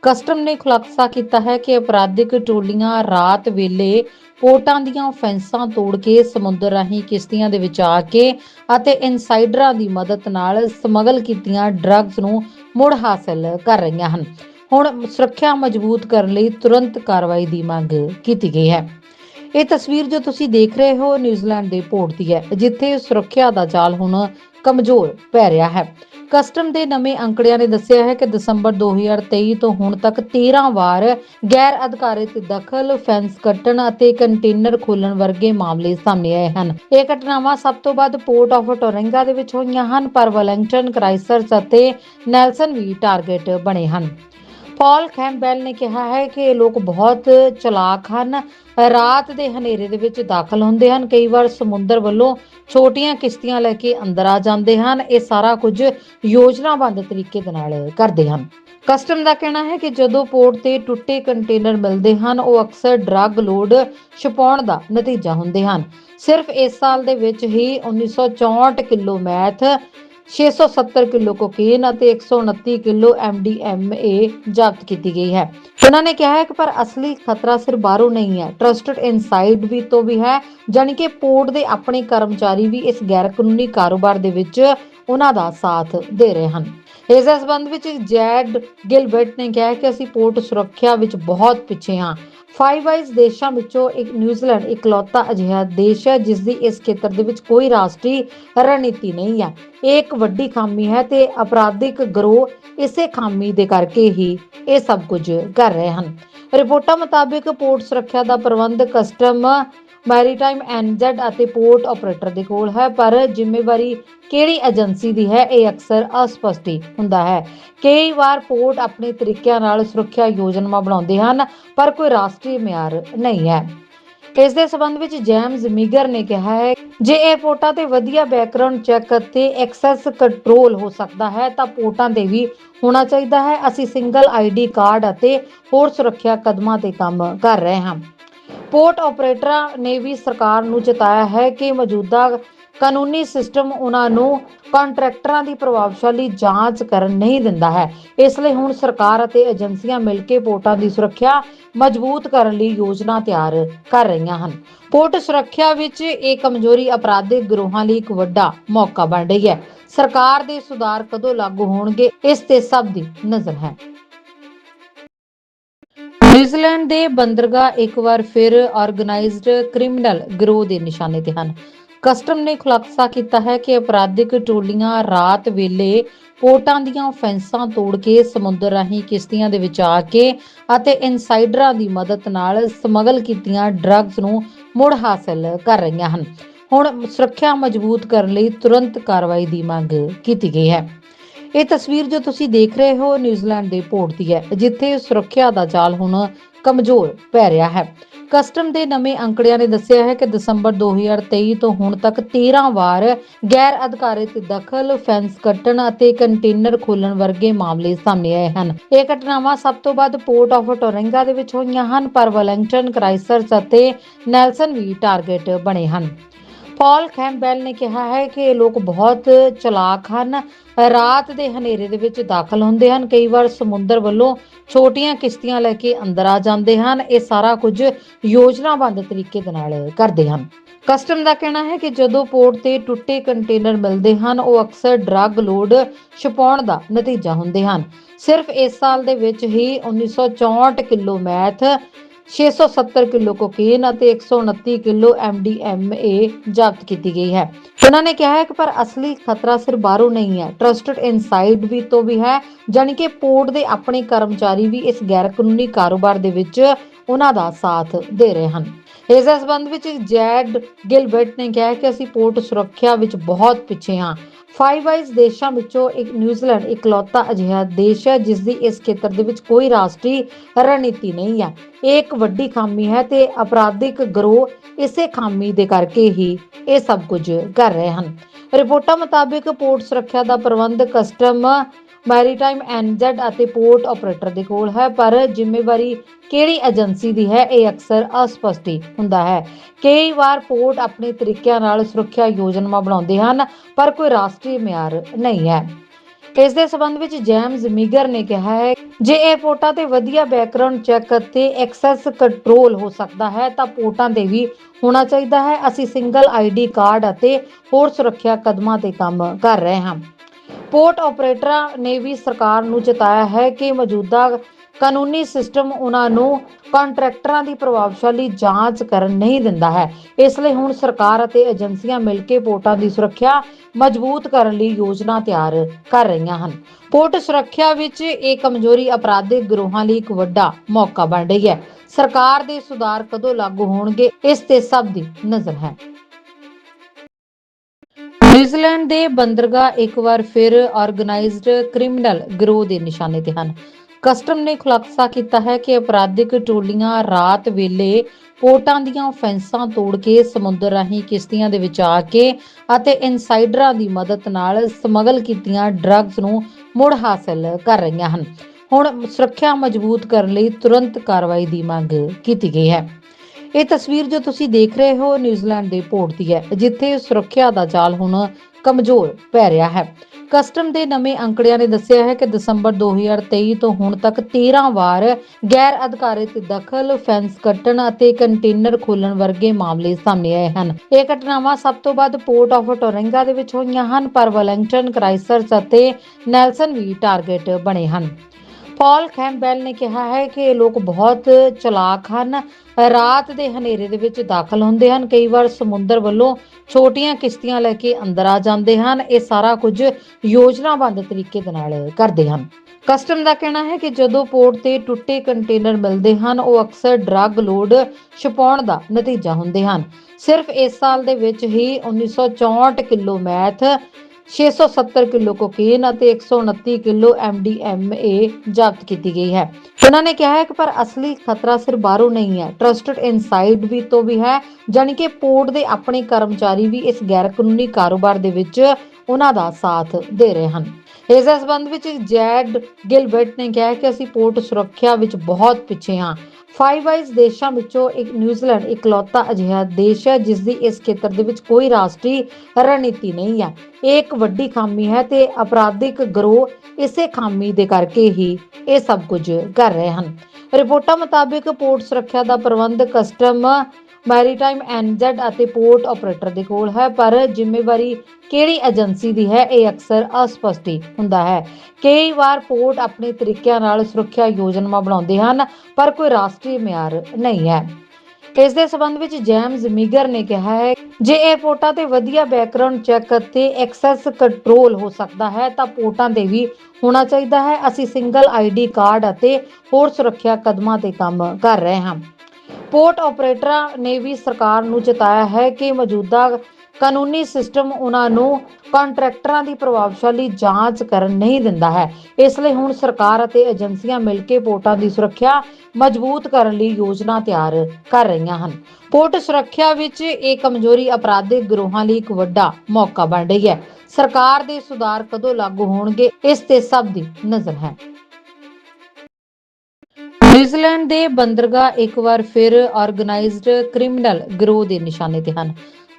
ਕਸਟਮ ਨੇ ਖੁਲਾਸਾ ਕੀਤਾ ਹੈ ਕਿ ਅਪਰਾਧਿਕ ਟੋਲੀਆਂ ਰਾਤ ਵੇਲੇ ਪੋਰਟਾਂ ਦੀਆਂ ਫੈਂਸਾਂ ਤੋੜ ਕੇ ਸਮੁੰਦਰ ਰਾਹੀਂ ਕਿਸ਼ਤੀਆਂ ਦੇ ਵਿੱਚ ਆ ਕੇ ਅਤੇ ਇਨਸਾਈਡਰਾਂ ਦੀ ਮਦਦ ਨਾਲ ਸਮਗਲ ਕੀਤੀਆਂ ਡਰੱਗਸ ਨੂੰ ਮੁੜ ਹਾਸਲ ਕਰ ਰਹੀਆਂ ਹਨ। ਹੁਣ ਸੁਰੱਖਿਆ ਮਜ਼ਬੂਤ ਕਰਨ ਲਈ ਤੁਰੰਤ ਕਾਰਵਾਈ ਦੀ ਮੰਗ ਕੀਤੀ ਗਈ ਹੈ। ਇਹ ਤਸਵੀਰ ਜੋ ਤੁਸੀਂ ਦੇਖ ਰਹੇ ਹੋ ਨਿਊਜ਼ੀਲੈਂਡ ਦੇ ਪੋਰਟ ਦੀ ਹੈ, ਜਿੱਥੇ ਸੁਰੱਖਿਆ ਦਾ ਜਾਲ ਹੁਣ ਕਮਜ਼ੋਰ ਪੈ ਰਿਹਾ ਹੈ। ਕਸਟਮ ਦੇ ਨਵੇਂ ਅੰਕੜਿਆਂ ਨੇ ਦੱਸਿਆ ਹੈ ਕਿ ਦਸੰਬਰ 2023 ਤੋਂ ਹੁਣ ਤੱਕ 13 ਵਾਰ ਗੈਰ ਅਧਿਕਾਰਿਤ ਦਖਲ, ਫੈਂਸ ਕੱਟਣ ਅਤੇ ਕੰਟੇਨਰ ਖੋਲਣ ਵਰਗੇ ਮਾਮਲੇ ਸਾਹਮਣੇ ਆਏ ਹਨ। ਇਹ ਘਟਨਾਵਾਂ ਸਭ ਤੋਂ ਵੱਧ ਪੋਰਟ ਆਫ ਟੋਰਿੰਗਾ ਦੇ ਵਿੱਚ ਹੋਈਆਂ ਹਨ, ਪਰ ਵੈਲਿੰਗਟਨ ਕ੍ਰਾਈਸਰਸ ਅਤੇ ਨੈਲਸਨ ਵੀ ਟਾਰਗੇਟ ਬਣੇ ਹਨ। ਪਾਲ ਕੈਂਪਬੈਲ ਨੇ ਕਿਹਾ ਹੈ ਕਿ ਇਹ ਲੋਕ ਬਹੁਤ ਚਲਾਕ ਹਨ ਰਾਤ ਦੇ ਹਨੇਰੇ ਦੇ ਵਿੱਚ ਦਾਖਲ ਹੁੰਦੇ ਹਨ। ਕਈ ਵਾਰ ਸਮੁੰਦਰ ਵੱਲੋਂ ਛੋਟੀਆਂ ਕਿਸ਼ਤੀਆਂ ਲੈ ਕੇ ਅੰਦਰ ਆ ਜਾਂਦੇ ਹਨ। ਇਹ ਸਾਰਾ ਕੁਝ ਯੋਜਨਾਬੱਧ ਤਰੀਕੇ ਦੇ ਨਾਲ ਕਰਦੇ ਹਨ। ਕਸਟਮ ਦਾ ਕਹਿਣਾ ਹੈ ਕਿ ਜਦੋਂ ਪੋਰਟ ਤੇ ਟੁੱਟੇ ਕੰਟੇਨਰ ਮਿਲਦੇ ਹਨ, ਉਹ ਅਕਸਰ ਡਰੱਗ ਲੋਡ ਛੁਪਾਉਣ ਦਾ ਨਤੀਜਾ ਹੁੰਦੇ ਹਨ। ਸਿਰਫ ਇਸ ਸਾਲ ਦੇ ਵਿੱਚ ਹੀ 1964 ਕਿਲੋ ਮੈਥ 670 ਕਿਲੋ ਕੋਕੇਨ ਅਤੇ 129 ਕਿਲੋ MDMA ਜ਼ਬਤ ਕੀਤੀ ਗਈ ਹੈ। ਉਹਨਾਂ ਨੇ ਕਿਹਾ ਹੈ ਕਿ ਪਰ ਅਸਲੀ ਖਤਰਾ ਸਿਰਫ ਬਾਹਰੋਂ ਨਹੀਂ ਹੈ। ਟਰਸਟਡ ਇਨਸਾਈਡ ਵੀ ਤੋਂ ਵੀ ਹੈ, ਜਾਣੀ ਕਿ ਪੋਰਟ ਦੇ ਆਪਣੇ ਕਰਮਚਾਰੀ ਵੀ ਇਸ ਗੈਰ ਕਾਨੂੰਨੀ ਕਾਰੋਬਾਰ ਦੇ ਵਿੱਚ ਉਹਨਾਂ ਦਾ ਸਾਥ ਦੇ ਰਹੇ ਹਨ। ਇਸ ਦੇ ਸੰਬੰਧ ਵਿੱਚ ਜੈਡ ਗਿਲਬਰਟ ਨੇ ਕਿਹਾ ਕਿ ਅਸੀਂ ਪੋਰਟ ਸੁਰੱਖਿਆ ਵਿੱਚ ਬਹੁਤ ਪਿੱਛੇ ਹਾਂ। ਫਾਈਵ ਆਈਜ਼ ਦੇਸ਼ਾਂ ਵਿੱਚੋਂ ਇੱਕ ਨਿਊਜ਼ੀਲੈਂਡ ਇਕਲੌਤਾ ਅਜਿਹਾ ਦੇਸ਼ ਹੈ, ਜਿਸ ਦੀ ਇਸ ਖੇਤਰ ਦੇ ਵਿੱਚ ਕੋਈ ਰਾਸ਼ਟਰੀ ਰਣਨੀਤੀ ਨਹੀਂ ਹੈ। ਇਹ ਇੱਕ ਵੱਡੀ ਖਾਮੀ ਹੈ ਤੇ ਅਪਰਾਧਿਕ ਗਰੋਹ ਇਸੇ ਖਾਮੀ ਦੇ ਕਰਕੇ ਹੀ ਇਹ ਸਭ ਕੁਝ ਕਰ ਰਹੇ ਹਨ। ਰਿਪੋਰਟਾਂ ਮੁਤਾਬਿਕ ਪੋਰਟ ਸੁਰੱਖਿਆ ਦਾ ਪ੍ਰਬੰਧ ਕਸਟਮ ਮੈਰੀਟਾਈਮ ਐਨਜ਼ੈਡ ਅਤੇ ਪੋਰਟ ਆਪਰੇਟਰ ਦੇ ਕੋਲ ਹੈ, ਪਰ ਜ਼ਿੰਮੇਵਾਰੀ ਕਿਹੜੀ ਏਜੰਸੀ ਦੀ ਹੈ, ਇਹ ਅਕਸਰ ਅਸਪਸ਼ਟ ਹੁੰਦਾ ਹੈ। ਕਈ ਵਾਰ ਪੋਰਟ ਆਪਣੇ ਤਰੀਕਿਆਂ ਨਾਲ ਸੁਰੱਖਿਆ ਯੋਜਨਾਵਾਂ ਬਣਾਉਂਦੇ ਹਨ, ਪਰ ਕੋਈ ਰਾਸ਼ਟਰੀ ਮਿਆਰ ਨਹੀਂ ਹੈ। ਇਸ ਦੇ ਸਬੰਧ ਵਿੱਚ ਜੇਮਸ ਮੀਗਰ ਨੇ ਕਿਹਾ ਹੈ, ਜੇ ਇਹ ਪੋਰਟਾਂ ਤੇ ਵਧੀਆ ਬੈਕਗ੍ਰਾਉਂਡ ਚੈੱਕ ਅਤੇ ਐਕਸੈਸ ਕੰਟਰੋਲ ਹੋ ਸਕਦਾ ਹੈ, ਤਾਂ ਪੋਰਟਾਂ ਤੇ ਵੀ ਹੋਣਾ ਚਾਹੀਦਾ ਹੈ। ਅਸੀਂ ਸਿੰਗਲ ਆਈਡੀ ਕਾਰਡ ਅਤੇ ਹੋਰ ਸੁਰੱਖਿਆ ਕਦਮਾਂ ਤੇ ਕੰਮ ਕਰ ਰਹੇ ਹਾਂ। ਪੋਰਟ ਆਪਰੇਟਰਾਂ ਨੇ ਵੀ ਸਰਕਾਰ ਨੂੰ ਚੇਤਾਇਆ ਹੈ ਕਿ ਮੌਜੂਦਾ ਕਾਨੂੰਨੀ ਸਿਸਟਮ ਉਹਨਾਂ ਨੂੰ ਕੰਟਰੈਕਟਰਾਂ ਦੀ ਪ੍ਰਭਾਵਸ਼ਾਲੀ ਜਾਂਚ ਕਰਨ ਨਹੀਂ ਦਿੰਦਾ ਹੈ। ਇਸ ਲਈ ਹੁਣ ਸਰਕਾਰ ਅਤੇ ਏਜੰਸੀਆਂ ਮਿਲ ਕੇ ਪੋਰਟਾਂ ਦੀ ਸੁਰੱਖਿਆ ਮਜ਼ਬੂਤ ਕਰਨ ਲਈ ਯੋਜਨਾ ਤਿਆਰ ਕਰ ਰਹੀਆਂ ਹਨ। ਪੋਰਟ ਸੁਰੱਖਿਆ ਵਿੱਚ ਇਹ ਕਮਜ਼ੋਰੀ ਅਪਰਾਧਿਕ ਗਰੋਹਾਂ ਲਈ ਇੱਕ ਵੱਡਾ ਮੌਕਾ ਬਣ ਰਹੀ ਹੈ। ਸਰਕਾਰ ਦੇ ਸੁਧਾਰ ਕਦੋਂ ਲਾਗੂ ਹੋਣਗੇ, ਇਸ ਤੇ ਸਭ ਦੀ ਨਜ਼ਰ ਹੈ। ਨਿਊਜ਼ੀਲੈਂਡ ਦੇ ਬੰਦਰਗਾਹ ਇੱਕ ਵਾਰ ਫਿਰ ਆਰਗੇਨਾਈਜ਼ਡ ਕ੍ਰਿਮੀਨਲ ਗਰੋਹ ਦੇ ਨਿਸ਼ਾਨੇ ਤੇ ਹਨ। ਕਸਟਮ ਨੇ ਖੁਲਾਸਾ ਕੀਤਾ ਹੈ ਕਿ ਅਪਰਾਧਿਕ ਟੋਲੀਆਂ ਰਾਤ ਵੇਲੇ ਪੋਰਟਾਂ ਦੀਆਂ ਫੈਂਸਾਂ ਤੋੜ ਕੇ ਸਮੁੰਦਰ ਰਾਹੀਂ ਕਿਸ਼ਤੀਆਂ ਦੇ ਵਿੱਚ ਆ ਕੇ ਅਤੇ ਇਨਸਾਈਡਰਾਂ ਦੀ ਮਦਦ ਨਾਲ ਸਮਗਲ ਕੀਤੀਆਂ ਡਰੱਗਸ ਨੂੰ ਮੁੜ ਹਾਸਲ ਕਰ ਰਹੀਆਂ ਹਨ। ਹੁਣ ਸੁਰੱਖਿਆ ਮਜ਼ਬੂਤ ਕਰਨ ਲਈ ਤੁਰੰਤ ਕਾਰਵਾਈ ਦੀ ਮੰਗ ਕੀਤੀ ਗਈ ਹੈ। ਇਹ ਤਸਵੀਰ ਜੋ ਤੁਸੀਂ ਦੇਖ ਰਹੇ ਹੋ ਨਿਊਜ਼ੀਲੈਂਡ ਦੇ ਪੋਰਟ ਦੀ ਹੈ, ਜਿੱਥੇ ਸੁਰੱਖਿਆ ਦਾ ਜਾਲ ਹੁਣ ਕਮਜ਼ੋਰ ਪੈ ਰਿਹਾ ਹੈ। ਕਸਟਮ ਦੇ ਨਵੇਂ ਅੰਕੜਿਆਂ ਨੇ ਦੱਸਿਆ ਹੈ ਕਿ ਦਸੰਬਰ 2023 ਤੋਂ ਹੁਣ ਤੱਕ 13 ਵਾਰ ਗੈਰ ਅਧਿਕਾਰਿਤ ਦਖਲ, ਫੈਂਸ ਕੱਟਣ ਅਤੇ ਕੰਟੇਨਰ ਖੋਲਣ ਵਰਗੇ ਮਾਮਲੇ ਸਾਹਮਣੇ ਆਏ ਹਨ। ਇਹ ਘਟਨਾਵਾਂ ਸਭ ਤੋਂ ਵੱਧ ਪੋਰਟ ਆਫ ਟੋਰਿੰਗਾ ਦੇ ਵਿੱਚ ਹੋਈਆਂ ਹਨ, ਪਰ ਵੈਲਿੰਗਟਨ ਕ੍ਰਾਈਸਰਸ ਅਤੇ ਨੈਲਸਨ ਵੀ ਟਾਰਗੇਟ ਬਣੇ ਹਨ। ਪਾਲ ਕੈਂਪਬੈਲ ਨੇ ਕਿਹਾ ਹੈ ਕਿ ਇਹ ਲੋਕ ਬਹੁਤ ਚਲਾਕ ਹਨ। ਰਾਤ ਦੇ ਹਨੇਰੇ ਦੇ ਵਿੱਚ ਦਾਖਲ ਹੁੰਦੇ ਹਨ। ਕਈ ਵਾਰ ਸਮੁੰਦਰ ਵੱਲੋਂ ਛੋਟੀਆਂ ਕਿਸ਼ਤੀਆਂ ਲੈ ਕੇ ਅੰਦਰ ਆ ਜਾਂਦੇ ਹਨ। ਇਹ ਸਾਰਾ ਕੁਝ ਯੋਜਨਾਬੱਧ ਤਰੀਕੇ ਦੇ ਨਾਲ ਕਰਦੇ ਹਨ। ਕਸਟਮ ਦਾ ਕਹਿਣਾ ਹੈ ਕਿ ਜਦੋਂ ਪੋਰਟ ਤੇ ਟੁੱਟੇ ਕੰਟੇਨਰ ਮਿਲਦੇ ਹਨ, ਉਹ ਅਕਸਰ ਡਰੱਗ ਲੋਡ ਛੁਪਾਉਣ ਦਾ ਨਤੀਜਾ ਹੁੰਦੇ ਹਨ। ਸਿਰਫ ਇਸ ਸਾਲ ਦੇ ਵਿੱਚ ਹੀ 1964 ਕਿਲੋ ਮੈਥ 670 ਕਿਲੋ ਕੋਕੇਨ ਅਤੇ 129 ਕਿਲੋ MDMA ਜ਼ਬਤ ਕੀਤੀ ਗਈ ਹੈ। ਉਹਨਾਂ ਨੇ ਕਿਹਾ ਹੈ ਕਿ ਪਰ ਅਸਲੀ ਖਤਰਾ ਸਿਰਫ ਬਾਹਰੋਂ ਨਹੀਂ ਹੈ। ਟਰਸਟਡ ਇਨਸਾਈਡ ਵੀ ਤੋਂ ਵੀ ਹੈ, ਜਾਣੀ ਕਿ ਪੋਰਟ ਦੇ ਆਪਣੇ ਕਰਮਚਾਰੀ ਵੀ ਇਸ ਗੈਰ ਕਾਨੂੰਨੀ ਕਾਰੋਬਾਰ ਦੇ ਵਿੱਚ ਉਹਨਾਂ ਦਾ ਸਾਥ ਦੇ ਰਹੇ ਹਨ। ਇਸ ਦੇ ਸੰਬੰਧ ਵਿੱਚ ਜੈਡ ਗਿਲਬਰਟ ਨੇ ਕਿਹਾ ਕਿ ਅਸੀਂ ਪੋਰਟ ਸੁਰੱਖਿਆ ਵਿੱਚ ਬਹੁਤ ਪਿੱਛੇ ਹਾਂ। ਫਾਈਵ ਆਈਜ਼ ਦੇਸ਼ਾਂ ਵਿੱਚੋਂ ਇੱਕ ਨਿਊਜ਼ੀਲੈਂਡ ਇਕਲੌਤਾ ਅਜਿਹਾ ਦੇਸ਼ ਹੈ, ਜਿਸ ਦੀ ਇਸ ਖੇਤਰ ਦੇ ਵਿੱਚ ਕੋਈ ਰਾਸ਼ਟਰੀ ਰਣਨੀਤੀ ਨਹੀਂ ਹੈ। ਇਹ ਇੱਕ ਵੱਡੀ ਖਾਮੀ ਹੈ ਤੇ ਅਪਰਾਧਿਕ ਗਰੋਹ ਇਸੇ ਖਾਮੀ ਦੇ ਕਰਕੇ ਹੀ ਇਹ ਸਭ ਕੁਝ ਕਰ ਰਹੇ ਹਨ। ਰਿਪੋਰਟਾਂ ਮੁਤਾਬਿਕ ਪੋਰਟ ਸੁਰੱਖਿਆ ਦਾ ਪ੍ਰਬੰਧ ਕਸਟਮ ਮੈਰੀਟਾਈਮ ਐਨਜ਼ੈਡ ਅਤੇ ਪੋਰਟ ਆਪਰੇਟਰ ਦੇ ਕੋਲ ਹੈ, ਪਰ ਜ਼ਿੰਮੇਵਾਰੀ ਕਿਹੜੀ ਏਜੰਸੀ ਦੀ ਹੈ, ਇਹ ਅਕਸਰ ਅਸਪਸ਼ਟ ਹੁੰਦਾ ਹੈ। ਕਈ ਵਾਰ ਪੋਰਟ ਆਪਣੇ ਤਰੀਕਿਆਂ ਨਾਲ ਸੁਰੱਖਿਆ ਯੋਜਨਾਵਾਂ ਬਣਾਉਂਦੇ ਹਨ, ਪਰ ਕੋਈ ਰਾਸ਼ਟਰੀ ਮਿਆਰ ਨਹੀਂ ਹੈ। ਇਸ ਦੇ ਸਬੰਧ ਵਿੱਚ ਜੇਮਸ ਮੀਗਰ ਨੇ ਕਿਹਾ ਹੈ, ਜੇ ਇਹ ਪੋਰਟਾਂ ਤੇ ਵਧੀਆ ਬੈਕਗ੍ਰਾਉਂਡ ਚੈੱਕ ਅਤੇ ਐਕਸੈਸ ਕੰਟਰੋਲ ਹੋ ਸਕਦਾ ਹੈ, ਤਾਂ ਪੋਰਟਾਂ ਤੇ ਵੀ ਹੋਣਾ ਚਾਹੀਦਾ ਹੈ। ਅਸੀਂ ਸਿੰਗਲ ਆਈਡੀ ਕਾਰਡ ਅਤੇ ਹੋਰ ਸੁਰੱਖਿਆ ਕਦਮਾਂ ਤੇ ਕੰਮ ਕਰ ਰਹੇ ਹਾਂ। ਪੋਰਟ ਆਪਰੇਟਰਾਂ ਨੇ ਵੀ ਸਰਕਾਰ ਨੂੰ ਚੇਤਾਇਆ ਹੈ ਕਿ ਮੌਜੂਦਾ ਕਾਨੂੰਨੀ ਸਿਸਟਮ ਉਹਨਾਂ ਨੂੰ ਕੰਟਰੈਕਟਰਾਂ ਦੀ ਪ੍ਰਭਾਵਸ਼ਾਲੀ ਜਾਂਚ ਕਰਨ ਨਹੀਂ ਦਿੰਦਾ ਹੈ। ਇਸ ਲਈ ਹੁਣ ਸਰਕਾਰ ਅਤੇ ਏਜੰਸੀਆਂ ਮਿਲ ਕੇ ਪੋਰਟਾਂ ਦੀ ਸੁਰੱਖਿਆ ਮਜ਼ਬੂਤ ਕਰਨ ਲਈ ਯੋਜਨਾ ਤਿਆਰ ਕਰ ਰਹੀਆਂ ਹਨ। ਪੋਰਟ ਸੁਰੱਖਿਆ ਵਿੱਚ ਇਹ ਕਮਜ਼ੋਰੀ ਅਪਰਾਧਿਕ ਗਰੋਹਾਂ ਲਈ ਇੱਕ ਵੱਡਾ ਮੌਕਾ ਬਣ ਰਹੀ ਹੈ। ਸਰਕਾਰ ਦੇ ਸੁਧਾਰ ਕਦੋਂ ਲਾਗੂ ਹੋਣਗੇ, ਇਸ ਤੇ ਸਭ ਦੀ ਨਜ਼ਰ ਹੈ। ਨਿਊਜ਼ੀਲੈਂਡ ਦੇ ਬੰਦਰਗਾਹ ਇੱਕ ਵਾਰ ਫਿਰ ਆਰਗੇਨਾਈਜ਼ਡ ਕ੍ਰਿਮੀਨਲ ਗਰੋਹ ਦੇ ਨਿਸ਼ਾਨੇ ਤੇ ਹਨ। ਕਸਟਮ ਨੇ ਖੁਲਾਸਾ ਕੀਤਾ ਹੈ ਕਿ ਅਪਰਾਧਿਕ ਟੋਲੀਆਂ ਰਾਤ ਵੇਲੇ ਪੋਰਟਾਂ ਦੀਆਂ ਫੈਂਸਾਂ ਤੋੜ ਕੇ ਸਮੁੰਦਰ ਰਾਹੀਂ ਕਿਸ਼ਤੀਆਂ ਦੇ ਵਿੱਚ ਆ ਕੇ ਅਤੇ ਇਨਸਾਈਡਰਾਂ ਦੀ ਮਦਦ ਨਾਲ ਸਮਗਲ ਕੀਤੀਆਂ ਡਰੱਗਸ ਨੂੰ ਮੁੜ ਹਾਸਲ ਕਰ ਰਹੀਆਂ ਹਨ। ਹੁਣ ਸੁਰੱਖਿਆ ਮਜ਼ਬੂਤ ਕਰਨ ਲਈ ਤੁਰੰਤ ਕਾਰਵਾਈ ਦੀ ਮੰਗ ਕੀਤੀ ਗਈ ਹੈ। ਇਹ ਤਸਵੀਰ ਜੋ ਤੁਸੀਂ ਦੇਖ ਰਹੇ ਹੋ ਨਿਊਜ਼ੀਲੈਂਡ ਦੇ ਪੋਰਟ ਦੀ ਹੈ, ਜਿੱਥੇ ਸੁਰੱਖਿਆ ਦਾ ਜਾਲ ਹੁਣ ਕਮਜ਼ੋਰ ਪੈ ਰਿਹਾ ਹੈ। ਕਸਟਮ ਦੇ ਨਵੇਂ ਅੰਕੜਿਆਂ ਨੇ ਦੱਸਿਆ ਹੈ ਕਿ ਦਸੰਬਰ 2023 ਤੋਂ ਹੁਣ ਤੱਕ 13 ਵਾਰ ਗੈਰ ਅਧਿਕਾਰਿਤ ਦਖਲ, ਫੈਂਸ ਕੱਟਣ ਅਤੇ ਕੰਟੇਨਰ ਖੋਲਣ ਵਰਗੇ ਮਾਮਲੇ ਸਾਹਮਣੇ ਆਏ ਹਨ। ਇਹ ਘਟਨਾਵਾਂ ਸਭ ਤੋਂ ਵੱਧ ਪੋਰਟ ਆਫ ਟੋਰਿੰਗਾ ਦੇ ਵਿੱਚ ਹੋਈਆਂ ਹਨ, ਪਰ ਵੈਲਿੰਗਟਨ ਕ੍ਰਾਈਸਰਸ ਅਤੇ ਨੈਲਸਨ ਵੀ ਟਾਰਗੇਟ ਬਣੇ ਹਨ। ਪਾਲ ਕੈਂਪਬੈਲ ਨੇ ਕਿਹਾ ਹੈ ਕਿ ਇਹ ਲੋਕ ਬਹੁਤ ਚਲਾਕ ਹਨ ਰਾਤ ਦੇ ਹਨੇਰੇ ਦੇ ਵਿੱਚ ਦਾਖਲ ਹੁੰਦੇ ਹਨ। ਕਈ ਵਾਰ ਸਮੁੰਦਰ ਵੱਲੋਂ ਛੋਟੀਆਂ ਕਿਸ਼ਤੀਆਂ ਲੈ ਕੇ ਅੰਦਰ ਆ ਜਾਂਦੇ ਹਨ। ਇਹ ਸਾਰਾ ਕੁਝ ਯੋਜਨਾਬੱਧ ਤਰੀਕੇ ਦੇ ਨਾਲ ਕਰਦੇ ਹਨ। ਕਸਟਮ ਦਾ ਕਹਿਣਾ ਹੈ ਕਿ ਜਦੋਂ ਪੋਰਟ ਤੇ ਟੁੱਟੇ ਕੰਟੇਨਰ ਮਿਲਦੇ ਹਨ, ਉਹ ਅਕਸਰ ਡਰੱਗ ਲੋਡ ਛੁਪਾਉਣ ਦਾ ਨਤੀਜਾ ਹੁੰਦੇ ਹਨ। ਸਿਰਫ ਇਸ ਸਾਲ ਦੇ ਵਿੱਚ ਹੀ 1964 ਕਿਲੋ ਮੈਥ 670 ਕਿਲੋ ਕੋਕੇਨ ਅਤੇ 129 ਕਿਲੋ MDMA ਜ਼ਬਤ ਕੀਤੀ ਗਈ ਹੈ। ਉਹਨਾਂ ਨੇ ਕਿਹਾ ਹੈ ਕਿ ਪਰ ਅਸਲੀ ਖਤਰਾ ਸਿਰਫ ਬਾਹਰੋਂ ਨਹੀਂ ਹੈ। ਟਰਸਟਡ ਇਨਸਾਈਡ ਵੀ ਤੋਂ ਵੀ ਹੈ, ਜਾਣੀ ਕਿ ਪੋਰਟ ਦੇ ਆਪਣੇ ਕਰਮਚਾਰੀ ਵੀ ਇਸ ਗੈਰ ਕਾਨੂੰਨੀ ਕਾਰੋਬਾਰ ਦੇ ਵਿੱਚ ਉਹਨਾਂ ਦਾ ਸਾਥ ਦੇ ਰਹੇ ਹਨ। ਇਸ ਦੇ ਸੰਬੰਧ ਵਿੱਚ ਜੈਡ ਗਿਲਬਰਟ ਨੇ ਕਿਹਾ ਕਿ ਅਸੀਂ ਪੋਰਟ ਸੁਰੱਖਿਆ ਵਿੱਚ ਬਹੁਤ ਪਿੱਛੇ ਹਾਂ। ਫਾਈਵ ਆਈਜ਼ ਦੇਸ਼ਾਂ ਵਿੱਚੋਂ ਇੱਕ ਨਿਊਜ਼ੀਲੈਂਡ ਇਕਲੌਤਾ ਅਜਿਹਾ ਦੇਸ਼ ਹੈ, ਜਿਸ ਦੀ ਇਸ ਖੇਤਰ ਦੇ ਵਿੱਚ ਕੋਈ ਰਾਸ਼ਟਰੀ ਰਣਨੀਤੀ ਨਹੀਂ ਹੈ। ਇਹ ਇੱਕ ਵੱਡੀ ਖਾਮੀ ਹੈ ਤੇ ਅਪਰਾਧਿਕ ਗਰੋਹ ਇਸੇ ਖਾਮੀ ਦੇ ਕਰਕੇ ਹੀ ਇਹ ਸਭ ਕੁਝ ਕਰ ਰਹੇ ਹਨ। ਰਿਪੋਰਟਾਂ ਮੁਤਾਬਿਕ ਪੋਰਟ ਸੁਰੱਖਿਆ ਦਾ ਪ੍ਰਬੰਧ ਕਸਟਮ ਮੈਰੀਟਾਈਮ ਐਨਜ਼ੈਡ ਅਤੇ ਪੋਰਟ ਆਪਰੇਟਰ ਦੇ ਕੋਲ ਹੈ, ਪਰ ਜ਼ਿੰਮੇਵਾਰੀ ਕਿਹੜੀ ਏਜੰਸੀ ਦੀ ਹੈ, ਇਹ ਅਕਸਰ ਅਸਪਸ਼ਟ ਹੁੰਦਾ ਹੈ। ਕਈ ਵਾਰ ਪੋਰਟ ਆਪਣੇ ਤਰੀਕਿਆਂ ਨਾਲ ਸੁਰੱਖਿਆ ਯੋਜਨਾਵਾਂ ਬਣਾਉਂਦੇ ਹਨ, ਪਰ ਕੋਈ ਰਾਸ਼ਟਰੀ ਮਿਆਰ ਨਹੀਂ ਹੈ। ਇਸ ਦੇ ਸਬੰਧ ਵਿੱਚ ਜੈਮਸ ਮੀਗਰ ਨੇ ਕਿਹਾ ਹੈ, ਜੇ ਇਹ ਪੋਰਟਾਂ ਤੇ ਵਧੀਆ ਬੈਕਗ੍ਰਾਉਂਡ ਚੈੱਕ ਅਤੇ ਐਕਸੈਸ ਕੰਟਰੋਲ ਹੋ ਸਕਦਾ ਹੈ, ਤਾਂ ਪੋਰਟਾਂ ਤੇ ਵੀ ਹੋਣਾ ਚਾਹੀਦਾ ਹੈ। ਅਸੀਂ ਸਿੰਗਲ ਆਈਡੀ ਕਾਰਡ ਅਤੇ ਹੋਰ ਸੁਰੱਖਿਆ ਕਦਮਾਂ ਤੇ ਕੰਮ ਕਰ ਰਹੇ ਹਾਂ। ਪੋਰਟ ਆਪਰੇਟਰਾਂ ਨੇ ਵੀ ਸਰਕਾਰ ਨੂੰ ਚੇਤਾਇਆ ਹੈ ਕਿ ਮੌਜੂਦਾ ਕਾਨੂੰਨੀ ਸਿਸਟਮ ਉਹਨਾਂ ਨੂੰ ਕੰਟਰੈਕਟਰਾਂ ਦੀ ਪ੍ਰਭਾਵਸ਼ਾਲੀ ਜਾਂਚ ਕਰਨ ਨਹੀਂ ਦਿੰਦਾ ਹੈ। ਇਸ ਲਈ ਹੁਣ ਸਰਕਾਰ ਅਤੇ ਏਜੰਸੀਆਂ ਮਿਲ ਕੇ ਪੋਰਟਾਂ ਦੀ ਸੁਰੱਖਿਆ ਮਜ਼ਬੂਤ ਕਰਨ ਲਈ ਯੋਜਨਾ ਤਿਆਰ ਕਰ ਰਹੀਆਂ ਹਨ। ਪੋਰਟ ਸੁਰੱਖਿਆ ਵਿੱਚ ਇਹ ਕਮਜ਼ੋਰੀ ਅਪਰਾਧਿਕ ਗਰੋਹਾਂ ਲਈ ਇੱਕ ਵੱਡਾ ਮੌਕਾ ਬਣ ਰਹੀ ਹੈ। ਸਰਕਾਰ ਦੇ ਸੁਧਾਰ ਕਦੋਂ ਲਾਗੂ ਹੋਣਗੇ, ਇਸ ਤੇ ਸਭ ਦੀ ਨਜ਼ਰ ਹੈ। ਨਿਊਜ਼ੀਲੈਂਡ ਦੇ ਬੰਦਰਗਾਹ ਇੱਕ ਵਾਰ ਫਿਰ ਆਰਗੇਨਾਈਜ਼ਡ ਕ੍ਰਿਮੀਨਲ ਗਰੋਹ ਦੇ ਨਿਸ਼ਾਨੇ ਤੇ ਹਨ।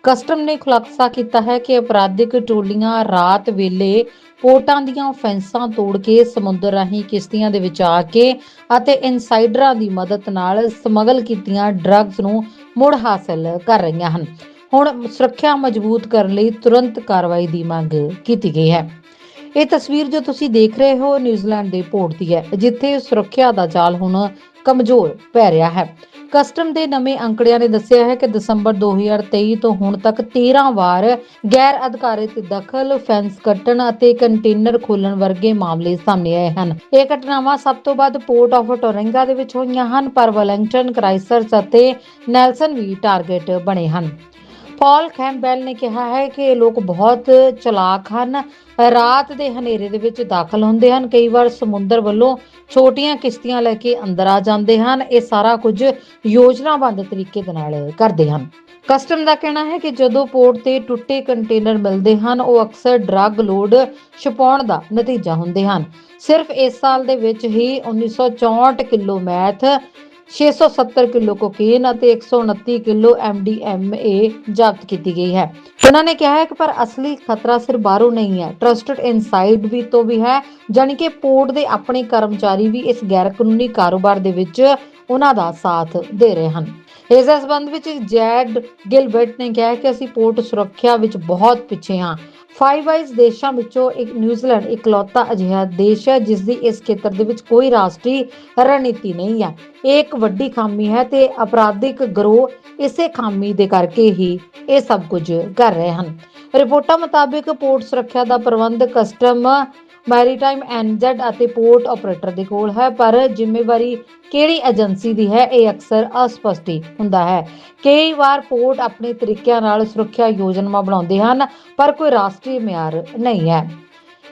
ਕਸਟਮ ਨੇ ਖੁਲਾਸਾ ਕੀਤਾ ਹੈ ਕਿ ਅਪਰਾਧਿਕ ਟੋਲੀਆਂ ਰਾਤ ਵੇਲੇ ਪੋਰਟਾਂ ਦੀਆਂ ਫੈਂਸਾਂ ਤੋੜ ਕੇ ਸਮੁੰਦਰ ਰਾਹੀਂ ਕਿਸ਼ਤੀਆਂ ਦੇ ਵਿੱਚ ਆ ਕੇ ਅਤੇ ਇਨਸਾਈਡਰਾਂ ਦੀ ਮਦਦ ਨਾਲ ਸਮਗਲ ਕੀਤੀਆਂ ਡਰੱਗਸ ਨੂੰ ਮੁੜ ਹਾਸਲ ਕਰ ਰਹੀਆਂ ਹਨ। ਹੁਣ ਸੁਰੱਖਿਆ ਮਜ਼ਬੂਤ ਕਰਨ ਲਈ ਤੁਰੰਤ ਕਾਰਵਾਈ ਦੀ ਮੰਗ ਕੀਤੀ ਗਈ ਹੈ। ਇਹ ਤਸਵੀਰ ਜੋ ਤੁਸੀਂ ਦੇਖ ਰਹੇ ਹੋ ਨਿਊਜ਼ੀਲੈਂਡ ਦੇ ਪੋਰਟ ਦੀ ਹੈ, ਜਿੱਥੇ ਸੁਰੱਖਿਆ ਦਾ ਜਾਲ ਹੁਣ ਕਮਜ਼ੋਰ ਪੈ ਰਿਹਾ ਹੈ। ਕਸਟਮ ਦੇ ਨਵੇਂ ਅੰਕੜਿਆਂ ਨੇ ਦੱਸਿਆ ਹੈ ਕਿ ਦਸੰਬਰ 2023 ਤੋਂ ਹੁਣ ਤੱਕ 13 ਵਾਰ ਗੈਰ ਅਧਿਕਾਰਿਤ ਦਖਲ, ਫੈਂਸ ਕੱਟਣ ਅਤੇ ਕੰਟੇਨਰ ਖੋਲਣ ਵਰਗੇ ਮਾਮਲੇ ਸਾਹਮਣੇ ਆਏ ਹਨ। ਇਹ ਘਟਨਾਵਾਂ ਸਭ ਤੋਂ ਵੱਧ ਪੋਰਟ ਆਫ ਟੋਰਿੰਗਾ ਦੇ ਵਿੱਚ ਹੋਈਆਂ ਹਨ, ਪਰ ਵੈਲਿੰਗਟਨ ਕ੍ਰਾਈਸਰਸ ਅਤੇ ਨੈਲਸਨ ਵੀ ਟਾਰਗੇਟ ਬਣੇ ਹਨ। ਪਾਲ ਕੈਂਪਬੈਲ ਨੇ ਕਿਹਾ ਹੈ ਕਿ ਇਹ ਲੋਕ ਬਹੁਤ ਚਲਾਕ ਹਨ ਰਾਤ ਦੇ ਹਨੇਰੇ ਦੇ ਵਿੱਚ ਦਾਖਲ ਹੁੰਦੇ ਹਨ। ਕਈ ਵਾਰ ਸਮੁੰਦਰ ਵੱਲੋਂ ਛੋਟੀਆਂ ਕਿਸ਼ਤੀਆਂ ਲੈ ਕੇ ਅੰਦਰ ਆ ਜਾਂਦੇ ਹਨ। ਇਹ ਸਾਰਾ ਕੁਝ ਯੋਜਨਾਬੱਧ ਤਰੀਕੇ ਦੇ ਨਾਲ ਕਰਦੇ ਹਨ। ਕਸਟਮ ਦਾ ਕਹਿਣਾ ਹੈ ਕਿ ਜਦੋਂ ਪੋਰਟ ਤੇ ਟੁੱਟੇ ਕੰਟੇਨਰ ਮਿਲਦੇ ਹਨ, ਉਹ ਅਕਸਰ ਡਰੱਗ ਲੋਡ ਛੁਪਾਉਣ ਦਾ ਨਤੀਜਾ ਹੁੰਦੇ ਹਨ। ਸਿਰਫ ਇਸ ਸਾਲ ਦੇ ਵਿੱਚ ਹੀ 1964 ਕਿਲੋ ਮੈਥ 670 ਕਿਲੋ ਕੋਕੇਨ ਅਤੇ 129 ਕਿਲੋ MDMA ਜ਼ਬਤ ਕੀਤੀ ਗਈ ਹੈ। ਉਹਨਾਂ ਨੇ ਕਿਹਾ ਹੈ ਕਿ ਪਰ ਅਸਲੀ ਖਤਰਾ ਸਿਰਫ ਬਾਹਰੋਂ ਨਹੀਂ ਹੈ। ਟਰਸਟਡ ਇਨਸਾਈਡ ਵੀ ਤੋਂ ਵੀ ਹੈ, ਜਾਣੀ ਕਿ ਪੋਰਟ ਦੇ ਆਪਣੇ ਕਰਮਚਾਰੀ ਵੀ ਇਸ ਗੈਰ ਕਾਨੂੰਨੀ ਕਾਰੋਬਾਰ ਦੇ ਵਿੱਚ ਉਹਨਾਂ ਦਾ ਸਾਥ ਦੇ ਰਹੇ ਹਨ। ਇਸ ਦੇ ਵਿੱਚ ਜੈਡ ਗਿਲਬਰਟ ਨੇ ਕਿਹਾ ਕਿ ਅਸੀਂ ਪੋਰਟ ਸੁਰੱਖਿਆ ਵਿੱਚ ਬਹੁਤ ਪਿੱਛੇ ਹਾਂ। ਫਾਈਵ ਆਈਜ਼ ਦੇਸ਼ਾਂ ਵਿੱਚੋਂ ਇੱਕ ਨਿਊਜ਼ੀਲੈਂਡ ਇਕਲੌਤਾ ਅਜਿਹਾ ਦੇਸ਼ ਹੈ, ਜਿਸ ਦੀ ਇਸ ਖੇਤਰ ਦੇ ਵਿੱਚ ਕੋਈ ਰਾਸ਼ਟਰੀ ਰਣਨੀਤੀ ਨਹੀਂ ਹੈ। ਇਹ ਇੱਕ ਵੱਡੀ ਖਾਮੀ ਹੈ ਤੇ ਅਪਰਾਧਿਕ ਗਰੋਹ ਇਸੇ ਖਾਮੀ ਦੇ ਕਰਕੇ ਹੀ ਇਹ ਸਭ ਕੁਝ ਕਰ ਰਹੇ ਹਨ। ਰਿਪੋਰਟਾਂ ਮੁਤਾਬਿਕ ਪੋਰਟ ਸੁਰੱਖਿਆ ਦਾ ਪ੍ਰਬੰਧ ਕਸਟਮ ਮੈਰੀਟਾਈਮ ਐਨਜ਼ੈਡ ਅਤੇ ਪੋਰਟ ਆਪਰੇਟਰ ਦੇ ਕੋਲ ਹੈ, ਪਰ ਜ਼ਿੰਮੇਵਾਰੀ ਕਿਹੜੀ ਏਜੰਸੀ ਦੀ ਹੈ, ਇਹ ਅਕਸਰ ਅਸਪਸ਼ਟ ਹੁੰਦਾ ਹੈ। ਕਈ ਵਾਰ ਪੋਰਟ ਆਪਣੇ ਤਰੀਕਿਆਂ ਨਾਲ ਸੁਰੱਖਿਆ ਯੋਜਨਾਵਾਂ ਬਣਾਉਂਦੇ ਹਨ, ਪਰ ਕੋਈ ਰਾਸ਼ਟਰੀ ਮਿਆਰ ਨਹੀਂ ਹੈ।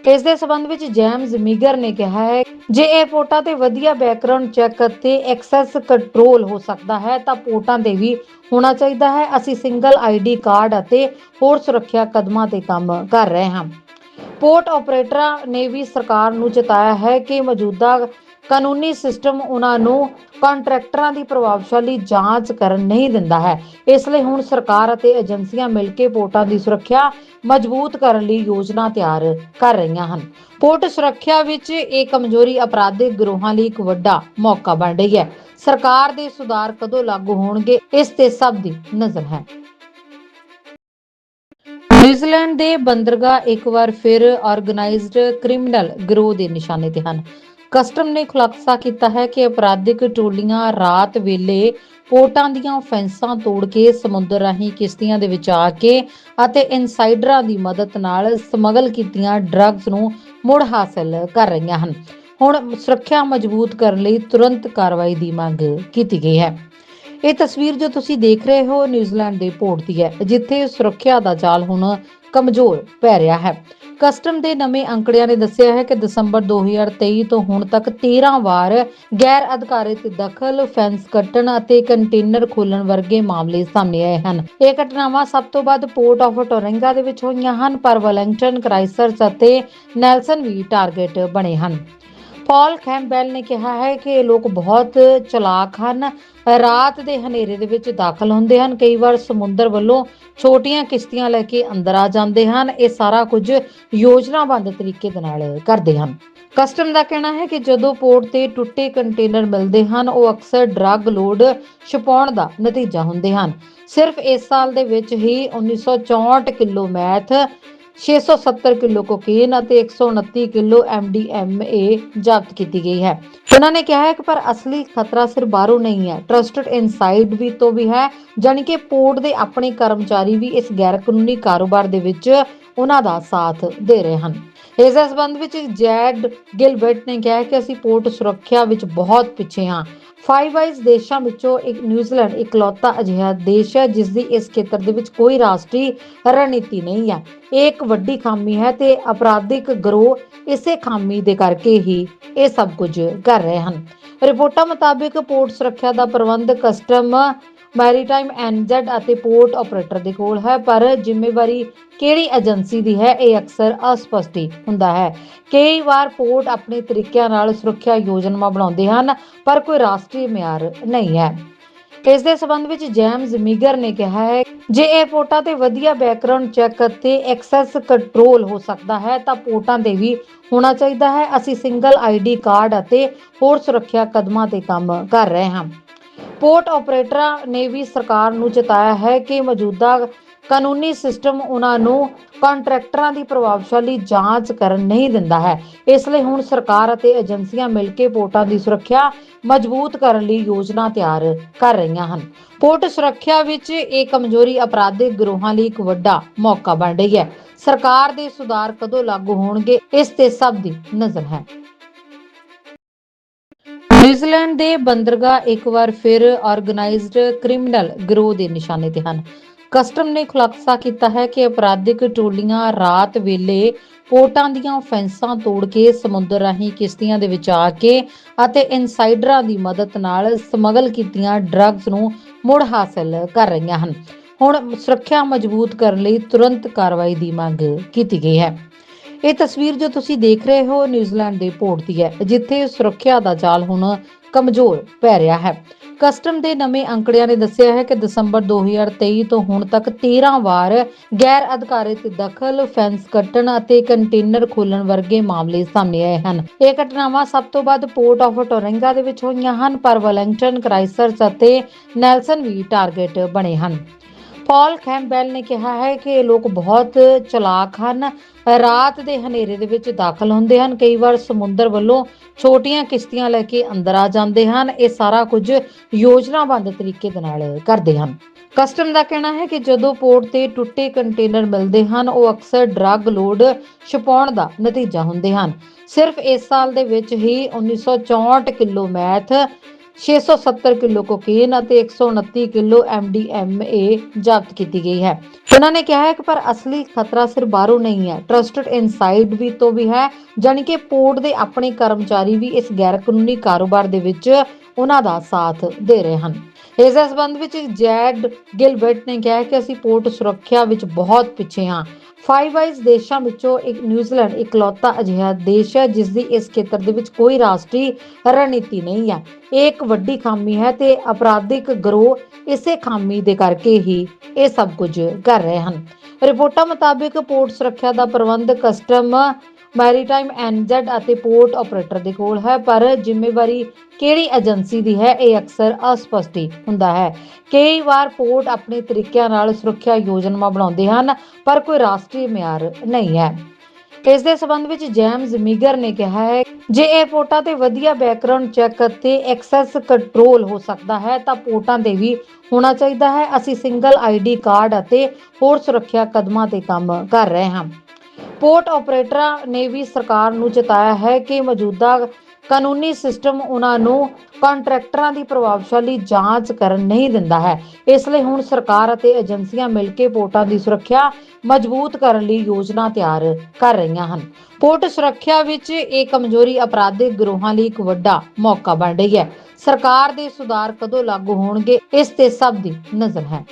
ਇਸ ਦੇ ਸਬੰਧ ਵਿੱਚ ਜੈਮਸ ਮੀਗਰ ਨੇ ਕਿਹਾ ਹੈ, ਜੇ ਇਹ ਪੋਰਟਾਂ ਤੇ ਵਧੀਆ ਬੈਕਗ੍ਰਾਉਂਡ ਚੈੱਕ ਅਤੇ ਐਕਸੈਸ ਕੰਟਰੋਲ ਹੋ ਸਕਦਾ ਹੈ, ਤਾਂ ਪੋਰਟਾਂ ਤੇ ਵੀ ਹੋਣਾ ਚਾਹੀਦਾ ਹੈ। ਅਸੀਂ ਸਿੰਗਲ ਆਈਡੀ ਕਾਰਡ ਅਤੇ ਹੋਰ ਸੁਰੱਖਿਆ ਕਦਮਾਂ ਤੇ ਕੰਮ ਕਰ ਰਹੇ ਹਾਂ। ਪੋਰਟ ਆਪਰੇਟਰਾਂ ਨੇ ਵੀ ਸਰਕਾਰ ਨੂੰ ਚੇਤਾਇਆ ਹੈ ਕਿ ਮੌਜੂਦਾ ਕਾਨੂੰਨੀ ਸਿਸਟਮ ਉਹਨਾਂ ਨੂੰ ਕੰਟਰੈਕਟਰਾਂ ਦੀ ਪ੍ਰਭਾਵਸ਼ਾਲੀ ਜਾਂਚ ਕਰਨ ਨਹੀਂ ਦਿੰਦਾ ਹੈ। ਇਸ ਲਈ ਹੁਣ ਸਰਕਾਰ ਅਤੇ ਏਜੰਸੀਆਂ ਮਿਲ ਕੇ ਪੋਰਟਾਂ ਦੀ ਸੁਰੱਖਿਆ ਮਜ਼ਬੂਤ ਕਰਨ ਲਈ ਯੋਜਨਾ ਤਿਆਰ ਕਰ ਰਹੀਆਂ ਹਨ। ਪੋਰਟ ਸੁਰੱਖਿਆ ਵਿੱਚ ਇਹ ਕਮਜ਼ੋਰੀ ਅਪਰਾਧਿਕ ਗਰੋਹਾਂ ਲਈ ਇੱਕ ਵੱਡਾ ਮੌਕਾ ਬਣ ਰਹੀ ਹੈ। ਸਰਕਾਰ ਦੇ ਸੁਧਾਰ ਕਦੋਂ ਲਾਗੂ ਹੋਣਗੇ, ਇਸ ਤੇ ਸਭ ਦੀ ਨਜ਼ਰ ਹੈ। ਨਿਊਜ਼ੀਲੈਂਡ ਦੇ ਬੰਦਰਗਾਹ ਇੱਕ ਵਾਰ ਫਿਰ ਆਰਗੇਨਾਈਜ਼ਡ ਕ੍ਰਿਮੀਨਲ ਗਰੋਹ ਦੇ ਨਿਸ਼ਾਨੇ ਤੇ ਹਨ। ਕਸਟਮ ਨੇ ਖੁਲਾਸਾ ਕੀਤਾ ਹੈ ਕਿ ਅਪਰਾਧਿਕ ਟੋਲੀਆਂ ਰਾਤ ਵੇਲੇ ਪੋਰਟਾਂ ਦੀਆਂ ਫੈਂਸਾਂ ਤੋੜ ਕੇ ਸਮੁੰਦਰ ਰਾਹੀਂ ਕਿਸ਼ਤੀਆਂ ਦੇ ਵਿੱਚ ਆ ਕੇ ਅਤੇ ਇਨਸਾਈਡਰਾਂ ਦੀ ਮਦਦ ਨਾਲ ਸਮਗਲ ਕੀਤੀਆਂ ਡਰੱਗਸ ਨੂੰ ਮੁੜ ਹਾਸਲ ਕਰ ਰਹੀਆਂ ਹਨ। ਹੁਣ ਸੁਰੱਖਿਆ ਮਜ਼ਬੂਤ ਕਰਨ ਲਈ ਤੁਰੰਤ ਕਾਰਵਾਈ ਦੀ ਮੰਗ ਕੀਤੀ ਗਈ ਹੈ। ਇਹ ਤਸਵੀਰ ਜੋ ਤੁਸੀਂ ਦੇਖ ਰਹੇ ਹੋ ਨਿਊਜ਼ੀਲੈਂਡ ਦੇ ਪੋਰਟ ਦੀ ਹੈ, ਜਿੱਥੇ ਸੁਰੱਖਿਆ ਦਾ ਜਾਲ ਹੁਣ ਕਮਜ਼ੋਰ ਪੈ ਰਿਹਾ ਹੈ। ਕਸਟਮ ਦੇ ਨਵੇਂ ਅੰਕੜਿਆਂ ਨੇ ਦੱਸਿਆ ਹੈ ਕਿ ਦਸੰਬਰ 2023 ਤੋਂ ਹੁਣ ਤੱਕ 13 ਵਾਰ ਗੈਰ ਅਧਿਕਾਰਿਤ ਦਖਲ, ਫੈਂਸ ਕੱਟਣ ਅਤੇ ਕੰਟੇਨਰ ਖੋਲਣ ਵਰਗੇ ਮਾਮਲੇ ਸਾਹਮਣੇ ਆਏ ਹਨ। ਇਹ ਘਟਨਾਵਾਂ ਸਭ ਤੋਂ ਵੱਧ ਪੋਰਟ ਆਫ ਟੋਰਿੰਗਾ ਦੇ ਵਿੱਚ ਹੋਈਆਂ ਹਨ, ਪਰ ਵੈਲਿੰਗਟਨ ਕ੍ਰਾਈਸਰਸ ਅਤੇ ਨੈਲਸਨ ਵੀ ਟਾਰਗੇਟ ਬਣੇ ਹਨ। ਪਾਲ ਕੈਂਪਬੈਲ ਨੇ ਕਿਹਾ ਹੈ ਕਿ ਇਹ ਲੋਕ ਬਹੁਤ ਚਲਾਕ ਹਨ ਰਾਤ ਦੇ ਹਨੇਰੇ ਦੇ ਵਿੱਚ ਦਾਖਲ ਹੁੰਦੇ ਹਨ। ਕਈ ਵਾਰ ਸਮੁੰਦਰ ਵੱਲੋਂ ਛੋਟੀਆਂ ਕਿਸ਼ਤੀਆਂ ਲੈ ਕੇ ਅੰਦਰ ਆ ਜਾਂਦੇ ਹਨ। ਇਹ ਸਾਰਾ ਕੁਝ ਯੋਜਨਾਬੱਧ ਤਰੀਕੇ ਦੇ ਨਾਲ ਕਰਦੇ ਹਨ। ਕਸਟਮ ਦਾ ਕਹਿਣਾ ਹੈ ਕਿ ਜਦੋਂ ਪੋਰਟ ਤੇ ਟੁੱਟੇ ਕੰਟੇਨਰ ਮਿਲਦੇ ਹਨ, ਉਹ ਅਕਸਰ ਡਰੱਗ ਲੋਡ ਛੁਪਾਉਣ ਦਾ ਨਤੀਜਾ ਹੁੰਦੇ ਹਨ। ਸਿਰਫ ਇਸ ਸਾਲ ਦੇ ਵਿੱਚ ਹੀ 1964 ਕਿਲੋ ਮੈਥ 670 ਕਿਲੋ ਕੋਕੇਨ ਅਤੇ 129 ਕਿਲੋ MDMA ਜ਼ਬਤ ਕੀਤੀ ਗਈ ਹੈ। ਉਹਨਾਂ ਨੇ ਕਿਹਾ ਹੈ ਕਿ ਪਰ ਅਸਲੀ ਖਤਰਾ ਸਿਰਫ ਬਾਹਰੋਂ ਨਹੀਂ ਹੈ। ਟਰਸਟਡ ਇਨਸਾਈਡ ਵੀ ਤੋਂ ਵੀ ਹੈ, ਜਾਣੀ ਕਿ ਪੋਰਟ ਦੇ ਆਪਣੇ ਕਰਮਚਾਰੀ ਵੀ ਇਸ ਗੈਰ ਕਾਨੂੰਨੀ ਕਾਰੋਬਾਰ ਦੇ ਵਿੱਚ ਉਹਨਾਂ ਦਾ ਸਾਥ ਦੇ ਰਹੇ ਹਨ। ਇਸ ਦੇ ਵਿੱਚ ਜੈਡ ਗਿਲਬਰਟ ਨੇ ਕਿਹਾ ਕਿ ਅਸੀਂ ਪੋਰਟ ਸੁਰੱਖਿਆ ਵਿੱਚ ਬਹੁਤ ਪਿੱਛੇ ਹਾਂ। ਫਾਈਵ ਆਈਜ਼ ਦੇਸ਼ਾਂ ਵਿੱਚੋਂ ਇੱਕ ਨਿਊਜ਼ੀਲੈਂਡ ਇਕਲੌਤਾ ਅਜਿਹਾ ਦੇਸ਼ ਹੈ, ਜਿਸ ਦੀ ਇਸ ਖੇਤਰ ਦੇ ਵਿੱਚ ਕੋਈ ਰਾਸ਼ਟਰੀ ਰਣਨੀਤੀ ਨਹੀਂ ਹੈ। ਇਹ ਇੱਕ ਵੱਡੀ ਖਾਮੀ ਹੈ ਤੇ ਅਪਰਾਧਿਕ ਗਰੋਹ ਇਸੇ ਖਾਮੀ ਦੇ ਕਰਕੇ ਹੀ ਇਹ ਸਭ ਕੁਝ ਕਰ ਰਹੇ ਹਨ। ਰਿਪੋਰਟਾਂ ਮੁਤਾਬਿਕ ਪੋਰਟ ਸੁਰੱਖਿਆ ਦਾ ਪ੍ਰਬੰਧ ਕਸਟਮ ਮੈਰੀਟਾਈਮ ਐਨਜ਼ੈਡ ਅਤੇ ਪੋਰਟ ਆਪਰੇਟਰ ਦੇ ਕੋਲ ਹੈ, ਪਰ ਜ਼ਿੰਮੇਵਾਰੀ ਕਿਹੜੀ ਏਜੰਸੀ ਦੀ ਹੈ, ਇਹ ਅਕਸਰ ਅਸਪਸ਼ਟ ਹੁੰਦਾ ਹੈ। ਕਈ ਵਾਰ ਪੋਰਟ ਆਪਣੇ ਤਰੀਕਿਆਂ ਨਾਲ ਸੁਰੱਖਿਆ ਯੋਜਨਾਵਾਂ ਬਣਾਉਂਦੇ ਹਨ, ਪਰ ਕੋਈ ਰਾਸ਼ਟਰੀ ਮਿਆਰ ਨਹੀਂ ਹੈ। ਇਸ ਦੇ ਸਬੰਧ ਵਿੱਚ ਜੇਮਸ ਮੀਗਰ ਨੇ ਕਿਹਾ ਹੈ, ਜੇ ਇਹ ਪੋਰਟਾਂ ਤੇ ਵਧੀਆ ਬੈਕਗ੍ਰਾਉਂਡ ਚੈੱਕ ਅਤੇ ਐਕਸੈਸ ਕੰਟਰੋਲ ਹੋ ਸਕਦਾ ਹੈ, ਤਾਂ ਪੋਰਟਾਂ ਤੇ ਵੀ ਹੋਣਾ ਚਾਹੀਦਾ ਹੈ। ਅਸੀਂ ਸਿੰਗਲ ਆਈਡੀ ਕਾਰਡ ਅਤੇ ਹੋਰ ਸੁਰੱਖਿਆ ਕਦਮਾਂ ਤੇ ਕੰਮ ਕਰ ਰਹੇ ਹਾਂ। ਪੋਰਟ ਆਪਰੇਟਰਾਂ ਨੇ ਵੀ ਸਰਕਾਰ ਨੂੰ ਚੇਤਾਇਆ ਹੈ ਕਿ ਮੌਜੂਦਾ ਕਾਨੂੰਨੀ ਸਿਸਟਮ ਉਹਨਾਂ ਨੂੰ ਕੰਟਰੈਕਟਰਾਂ ਦੀ ਪ੍ਰਭਾਵਸ਼ਾਲੀ ਜਾਂਚ ਕਰਨ ਨਹੀਂ ਦਿੰਦਾ ਹੈ। ਇਸ ਲਈ ਹੁਣ ਸਰਕਾਰ ਅਤੇ ਏਜੰਸੀਆਂ ਮਿਲ ਕੇ ਪੋਰਟਾਂ ਦੀ ਸੁਰੱਖਿਆ ਮਜ਼ਬੂਤ ਕਰਨ ਲਈ ਯੋਜਨਾ ਤਿਆਰ ਕਰ ਰਹੀਆਂ ਹਨ। ਪੋਰਟ ਸੁਰੱਖਿਆ ਵਿੱਚ ਇਹ ਕਮਜ਼ੋਰੀ ਅਪਰਾਧਿਕ ਗਰੋਹਾਂ ਲਈ ਇੱਕ ਵੱਡਾ ਮੌਕਾ ਬਣ ਰਹੀ ਹੈ। ਸਰਕਾਰ ਦੇ ਸੁਧਾਰ ਕਦੋਂ ਲਾਗੂ ਹੋਣਗੇ, ਇਸ ਤੇ ਸਭ ਦੀ ਨਜ਼ਰ ਹੈ। ਨਿਊਜ਼ੀਲੈਂਡ ਦੇ ਬੰਦਰਗਾਹ ਇੱਕ ਵਾਰ ਫਿਰ ਆਰਗੇਨਾਈਜ਼ਡ ਕ੍ਰਿਮੀਨਲ ਗਰੋਹ ਦੇ ਨਿਸ਼ਾਨੇ ਤੇ ਹਨ। ਕਸਟਮ ਨੇ ਖੁਲਾਸਾ ਕੀਤਾ ਹੈ ਕਿ ਅਪਰਾਧਿਕ ਟੋਲੀਆਂ ਰਾਤ ਵੇਲੇ ਪੋਰਟਾਂ ਦੀਆਂ ਫੈਂਸਾਂ ਤੋੜ ਕੇ ਸਮੁੰਦਰ ਰਾਹੀਂ ਕਿਸ਼ਤੀਆਂ ਦੇ ਵਿੱਚ ਆ ਕੇ ਅਤੇ ਇਨਸਾਈਡਰਾਂ ਦੀ ਮਦਦ ਨਾਲ ਸਮਗਲ ਕੀਤੀਆਂ ਡਰੱਗਸ ਨੂੰ ਮੁੜ ਹਾਸਲ ਕਰ ਰਹੀਆਂ ਹਨ। ਹੁਣ ਸੁਰੱਖਿਆ ਮਜ਼ਬੂਤ ਕਰਨ ਲਈ ਤੁਰੰਤ ਕਾਰਵਾਈ ਦੀ ਮੰਗ ਕੀਤੀ ਗਈ ਹੈ। ਇਹ ਤਸਵੀਰ ਜੋ ਤੁਸੀਂ ਦੇਖ ਰਹੇ ਹੋ ਨਿਊਜ਼ੀਲੈਂਡ ਦੇ ਪੋਰਟ ਦੀ ਹੈ, ਜਿੱਥੇ ਸੁਰੱਖਿਆ ਦਾ ਜਾਲ ਹੁਣ ਕਮਜ਼ੋਰ ਪੈ ਰਿਹਾ ਹੈ। ਕਸਟਮ ਦੇ ਨਵੇਂ ਅੰਕੜਿਆਂ ਨੇ ਦੱਸਿਆ ਹੈ ਕਿ ਦਸੰਬਰ 2023 ਤੋਂ ਹੁਣ ਤੱਕ 13 ਵਾਰ ਗੈਰ ਅਧਿਕਾਰਿਤ ਦਖਲ, ਫੈਂਸ ਕੱਟਣ ਅਤੇ ਕੰਟੇਨਰ ਖੋਲਣ ਵਰਗੇ ਮਾਮਲੇ ਸਾਹਮਣੇ ਆਏ ਹਨ। ਇਹ ਘਟਨਾਵਾਂ ਸਭ ਤੋਂ ਵੱਧ ਪੋਰਟ ਆਫ ਟੋਰਿੰਗਾ ਦੇ ਵਿੱਚ ਹੋਈਆਂ ਹਨ, ਪਰ ਵੈਲਿੰਗਟਨ ਕ੍ਰਾਈਸਰਸ ਅਤੇ ਨੈਲਸਨ ਵੀ ਟਾਰਗੇਟ ਬਣੇ ਹਨ। ਪਾਲ ਕੈਂਪਬੈਲ ਨੇ ਕਿਹਾ ਹੈ ਕਿ ਇਹ ਲੋਕ ਬਹੁਤ ਚਲਾਕ ਹਨ ਰਾਤ ਦੇ ਹਨੇਰੇ ਦੇ ਵਿੱਚ ਦਾਖਲ ਹੁੰਦੇ ਹਨ। ਕਈ ਵਾਰ ਸਮੁੰਦਰ ਵੱਲੋਂ ਛੋਟੀਆਂ ਕਿਸ਼ਤੀਆਂ ਲੈ ਕੇ ਅੰਦਰ ਆ ਜਾਂਦੇ ਹਨ। ਇਹ ਸਾਰਾ ਕੁਝ ਯੋਜਨਾਬੱਧ ਤਰੀਕੇ ਦੇ ਨਾਲ ਕਰਦੇ ਹਨ। ਕਸਟਮ ਦਾ ਕਹਿਣਾ ਹੈ ਕਿ ਜਦੋਂ ਪੋਰਟ ਤੇ ਟੁੱਟੇ ਕੰਟੇਨਰ ਮਿਲਦੇ ਹਨ, ਉਹ ਅਕਸਰ ਡਰੱਗ ਲੋਡ ਛੁਪਾਉਣ ਦਾ ਨਤੀਜਾ ਹੁੰਦੇ ਹਨ। ਸਿਰਫ ਇਸ ਸਾਲ ਦੇ ਵਿੱਚ ਹੀ 1964 ਕਿਲੋ ਮੈਥ 670 ਕਿਲੋ ਕੋਕੇਨ ਅਤੇ 129 ਕਿਲੋ MDMA ਜ਼ਬਤ ਕੀਤੀ ਗਈ ਹੈ। ਉਹਨਾਂ ਨੇ ਕਿਹਾ ਹੈ ਕਿ ਪਰ ਅਸਲੀ ਖਤਰਾ ਸਿਰਫ ਬਾਹਰੋਂ ਨਹੀਂ ਹੈ। ਟਰਸਟਡ ਇਨਸਾਈਡ ਵੀ ਤੋਂ ਵੀ ਹੈ, ਜਾਣੀ ਕਿ ਪੋਰਟ ਦੇ ਆਪਣੇ ਕਰਮਚਾਰੀ ਵੀ ਇਸ ਗੈਰ ਕਾਨੂੰਨੀ ਕਾਰੋਬਾਰ ਦੇ ਵਿੱਚ ਉਹਨਾਂ ਦਾ ਸਾਥ ਦੇ ਰਹੇ ਹਨ। ਇਸ ਦੇ ਸੰਬੰਧ ਵਿੱਚ ਜੈਡ ਗਿਲਬਰਟ ਨੇ ਕਿਹਾ ਕਿ ਅਸੀਂ ਪੋਰਟ ਸੁਰੱਖਿਆ ਵਿੱਚ ਬਹੁਤ ਪਿੱਛੇ ਹਾਂ। ਫਾਈਵ ਆਈਜ਼ ਦੇਸ਼ਾਂ ਵਿੱਚੋਂ ਇੱਕ ਨਿਊਜ਼ੀਲੈਂਡ ਇਕਲੌਤਾ ਅਜਿਹਾ ਦੇਸ਼ ਹੈ, ਜਿਸ ਦੀ ਇਸ ਖੇਤਰ ਦੇ ਵਿੱਚ ਕੋਈ ਰਾਸ਼ਟਰੀ ਰਣਨੀਤੀ ਨਹੀਂ ਹੈ। ਇਹ ਇੱਕ ਵੱਡੀ ਖਾਮੀ ਹੈ ਤੇ ਅਪਰਾਧਿਕ ਗਰੋਹ ਇਸੇ ਖਾਮੀ ਦੇ ਕਰਕੇ ਹੀ ਇਹ ਸਭ ਕੁਝ ਕਰ ਰਹੇ ਹਨ। ਰਿਪੋਰਟਾਂ ਮੁਤਾਬਿਕ ਪੋਰਟ ਸੁਰੱਖਿਆ ਦਾ ਪ੍ਰਬੰਧ ਕਸਟਮ ਮੈਰੀਟਾਈਮ ਐਨਜ਼ੈਡ ਅਤੇ ਪੋਰਟ ਆਪਰੇਟਰ ਦੇ ਕੋਲ ਹੈ, ਪਰ ਜ਼ਿੰਮੇਵਾਰੀ ਕਿਹੜੀ ਏਜੰਸੀ ਦੀ ਹੈ, ਇਹ ਅਕਸਰ ਅਸਪਸ਼ਟ ਹੁੰਦਾ ਹੈ। ਕਈ ਵਾਰ ਪੋਰਟ ਆਪਣੇ ਤਰੀਕਿਆਂ ਨਾਲ ਸੁਰੱਖਿਆ ਯੋਜਨਾਵਾਂ ਬਣਾਉਂਦੇ ਹਨ, ਪਰ ਕੋਈ ਰਾਸ਼ਟਰੀ ਮਿਆਰ ਨਹੀਂ ਹੈ। ਇਸ ਦੇ ਸਬੰਧ ਵਿੱਚ ਜੇਮਸ ਮੀਗਰ ਨੇ ਕਿਹਾ ਹੈ, ਜੇ ਇਹ ਪੋਰਟਾਂ ਤੇ ਵਧੀਆ ਬੈਕਗ੍ਰਾਉਂਡ ਚੈੱਕ ਅਤੇ ਐਕਸੈਸ ਕੰਟਰੋਲ ਹੋ ਸਕਦਾ ਹੈ, ਤਾਂ ਪੋਰਟਾਂ ਤੇ ਵੀ ਹੋਣਾ ਚਾਹੀਦਾ ਹੈ। ਅਸੀਂ ਸਿੰਗਲ ਆਈਡੀ ਕਾਰਡ ਅਤੇ ਹੋਰ ਸੁਰੱਖਿਆ ਕਦਮਾਂ ਤੇ ਕੰਮ ਕਰ ਰਹੇ ਹਾਂ। ਪੋਰਟ ਆਪਰੇਟਰਾਂ ਨੇ ਵੀ ਸਰਕਾਰ ਨੂੰ ਚੇਤਾਇਆ ਹੈ ਕਿ ਮੌਜੂਦਾ ਕਾਨੂੰਨੀ ਸਿਸਟਮ ਉਹਨਾਂ ਨੂੰ ਕੰਟਰੈਕਟਰਾਂ ਦੀ ਪ੍ਰਭਾਵਸ਼ਾਲੀ ਜਾਂਚ ਕਰਨ ਨਹੀਂ ਦਿੰਦਾ ਹੈ। ਇਸ ਲਈ ਹੁਣ ਸਰਕਾਰ ਅਤੇ ਏਜੰਸੀਆਂ ਮਿਲ ਕੇ ਪੋਰਟਾਂ ਦੀ ਸੁਰੱਖਿਆ ਮਜ਼ਬੂਤ ਕਰਨ ਲਈ ਯੋਜਨਾ ਤਿਆਰ ਕਰ ਰਹੀਆਂ ਹਨ। ਪੋਰਟ ਸੁਰੱਖਿਆ ਵਿੱਚ ਇਹ ਕਮਜ਼ੋਰੀ ਅਪਰਾਧਿਕ ਗਰੋਹਾਂ ਲਈ ਇੱਕ ਵੱਡਾ ਮੌਕਾ ਬਣ ਰਹੀ ਹੈ। ਸਰਕਾਰ ਦੇ ਸੁਧਾਰ ਕਦੋਂ ਲਾਗੂ ਹੋਣਗੇ, ਇਸ ਤੇ ਸਭ ਦੀ ਨਜ਼ਰ ਹੈ।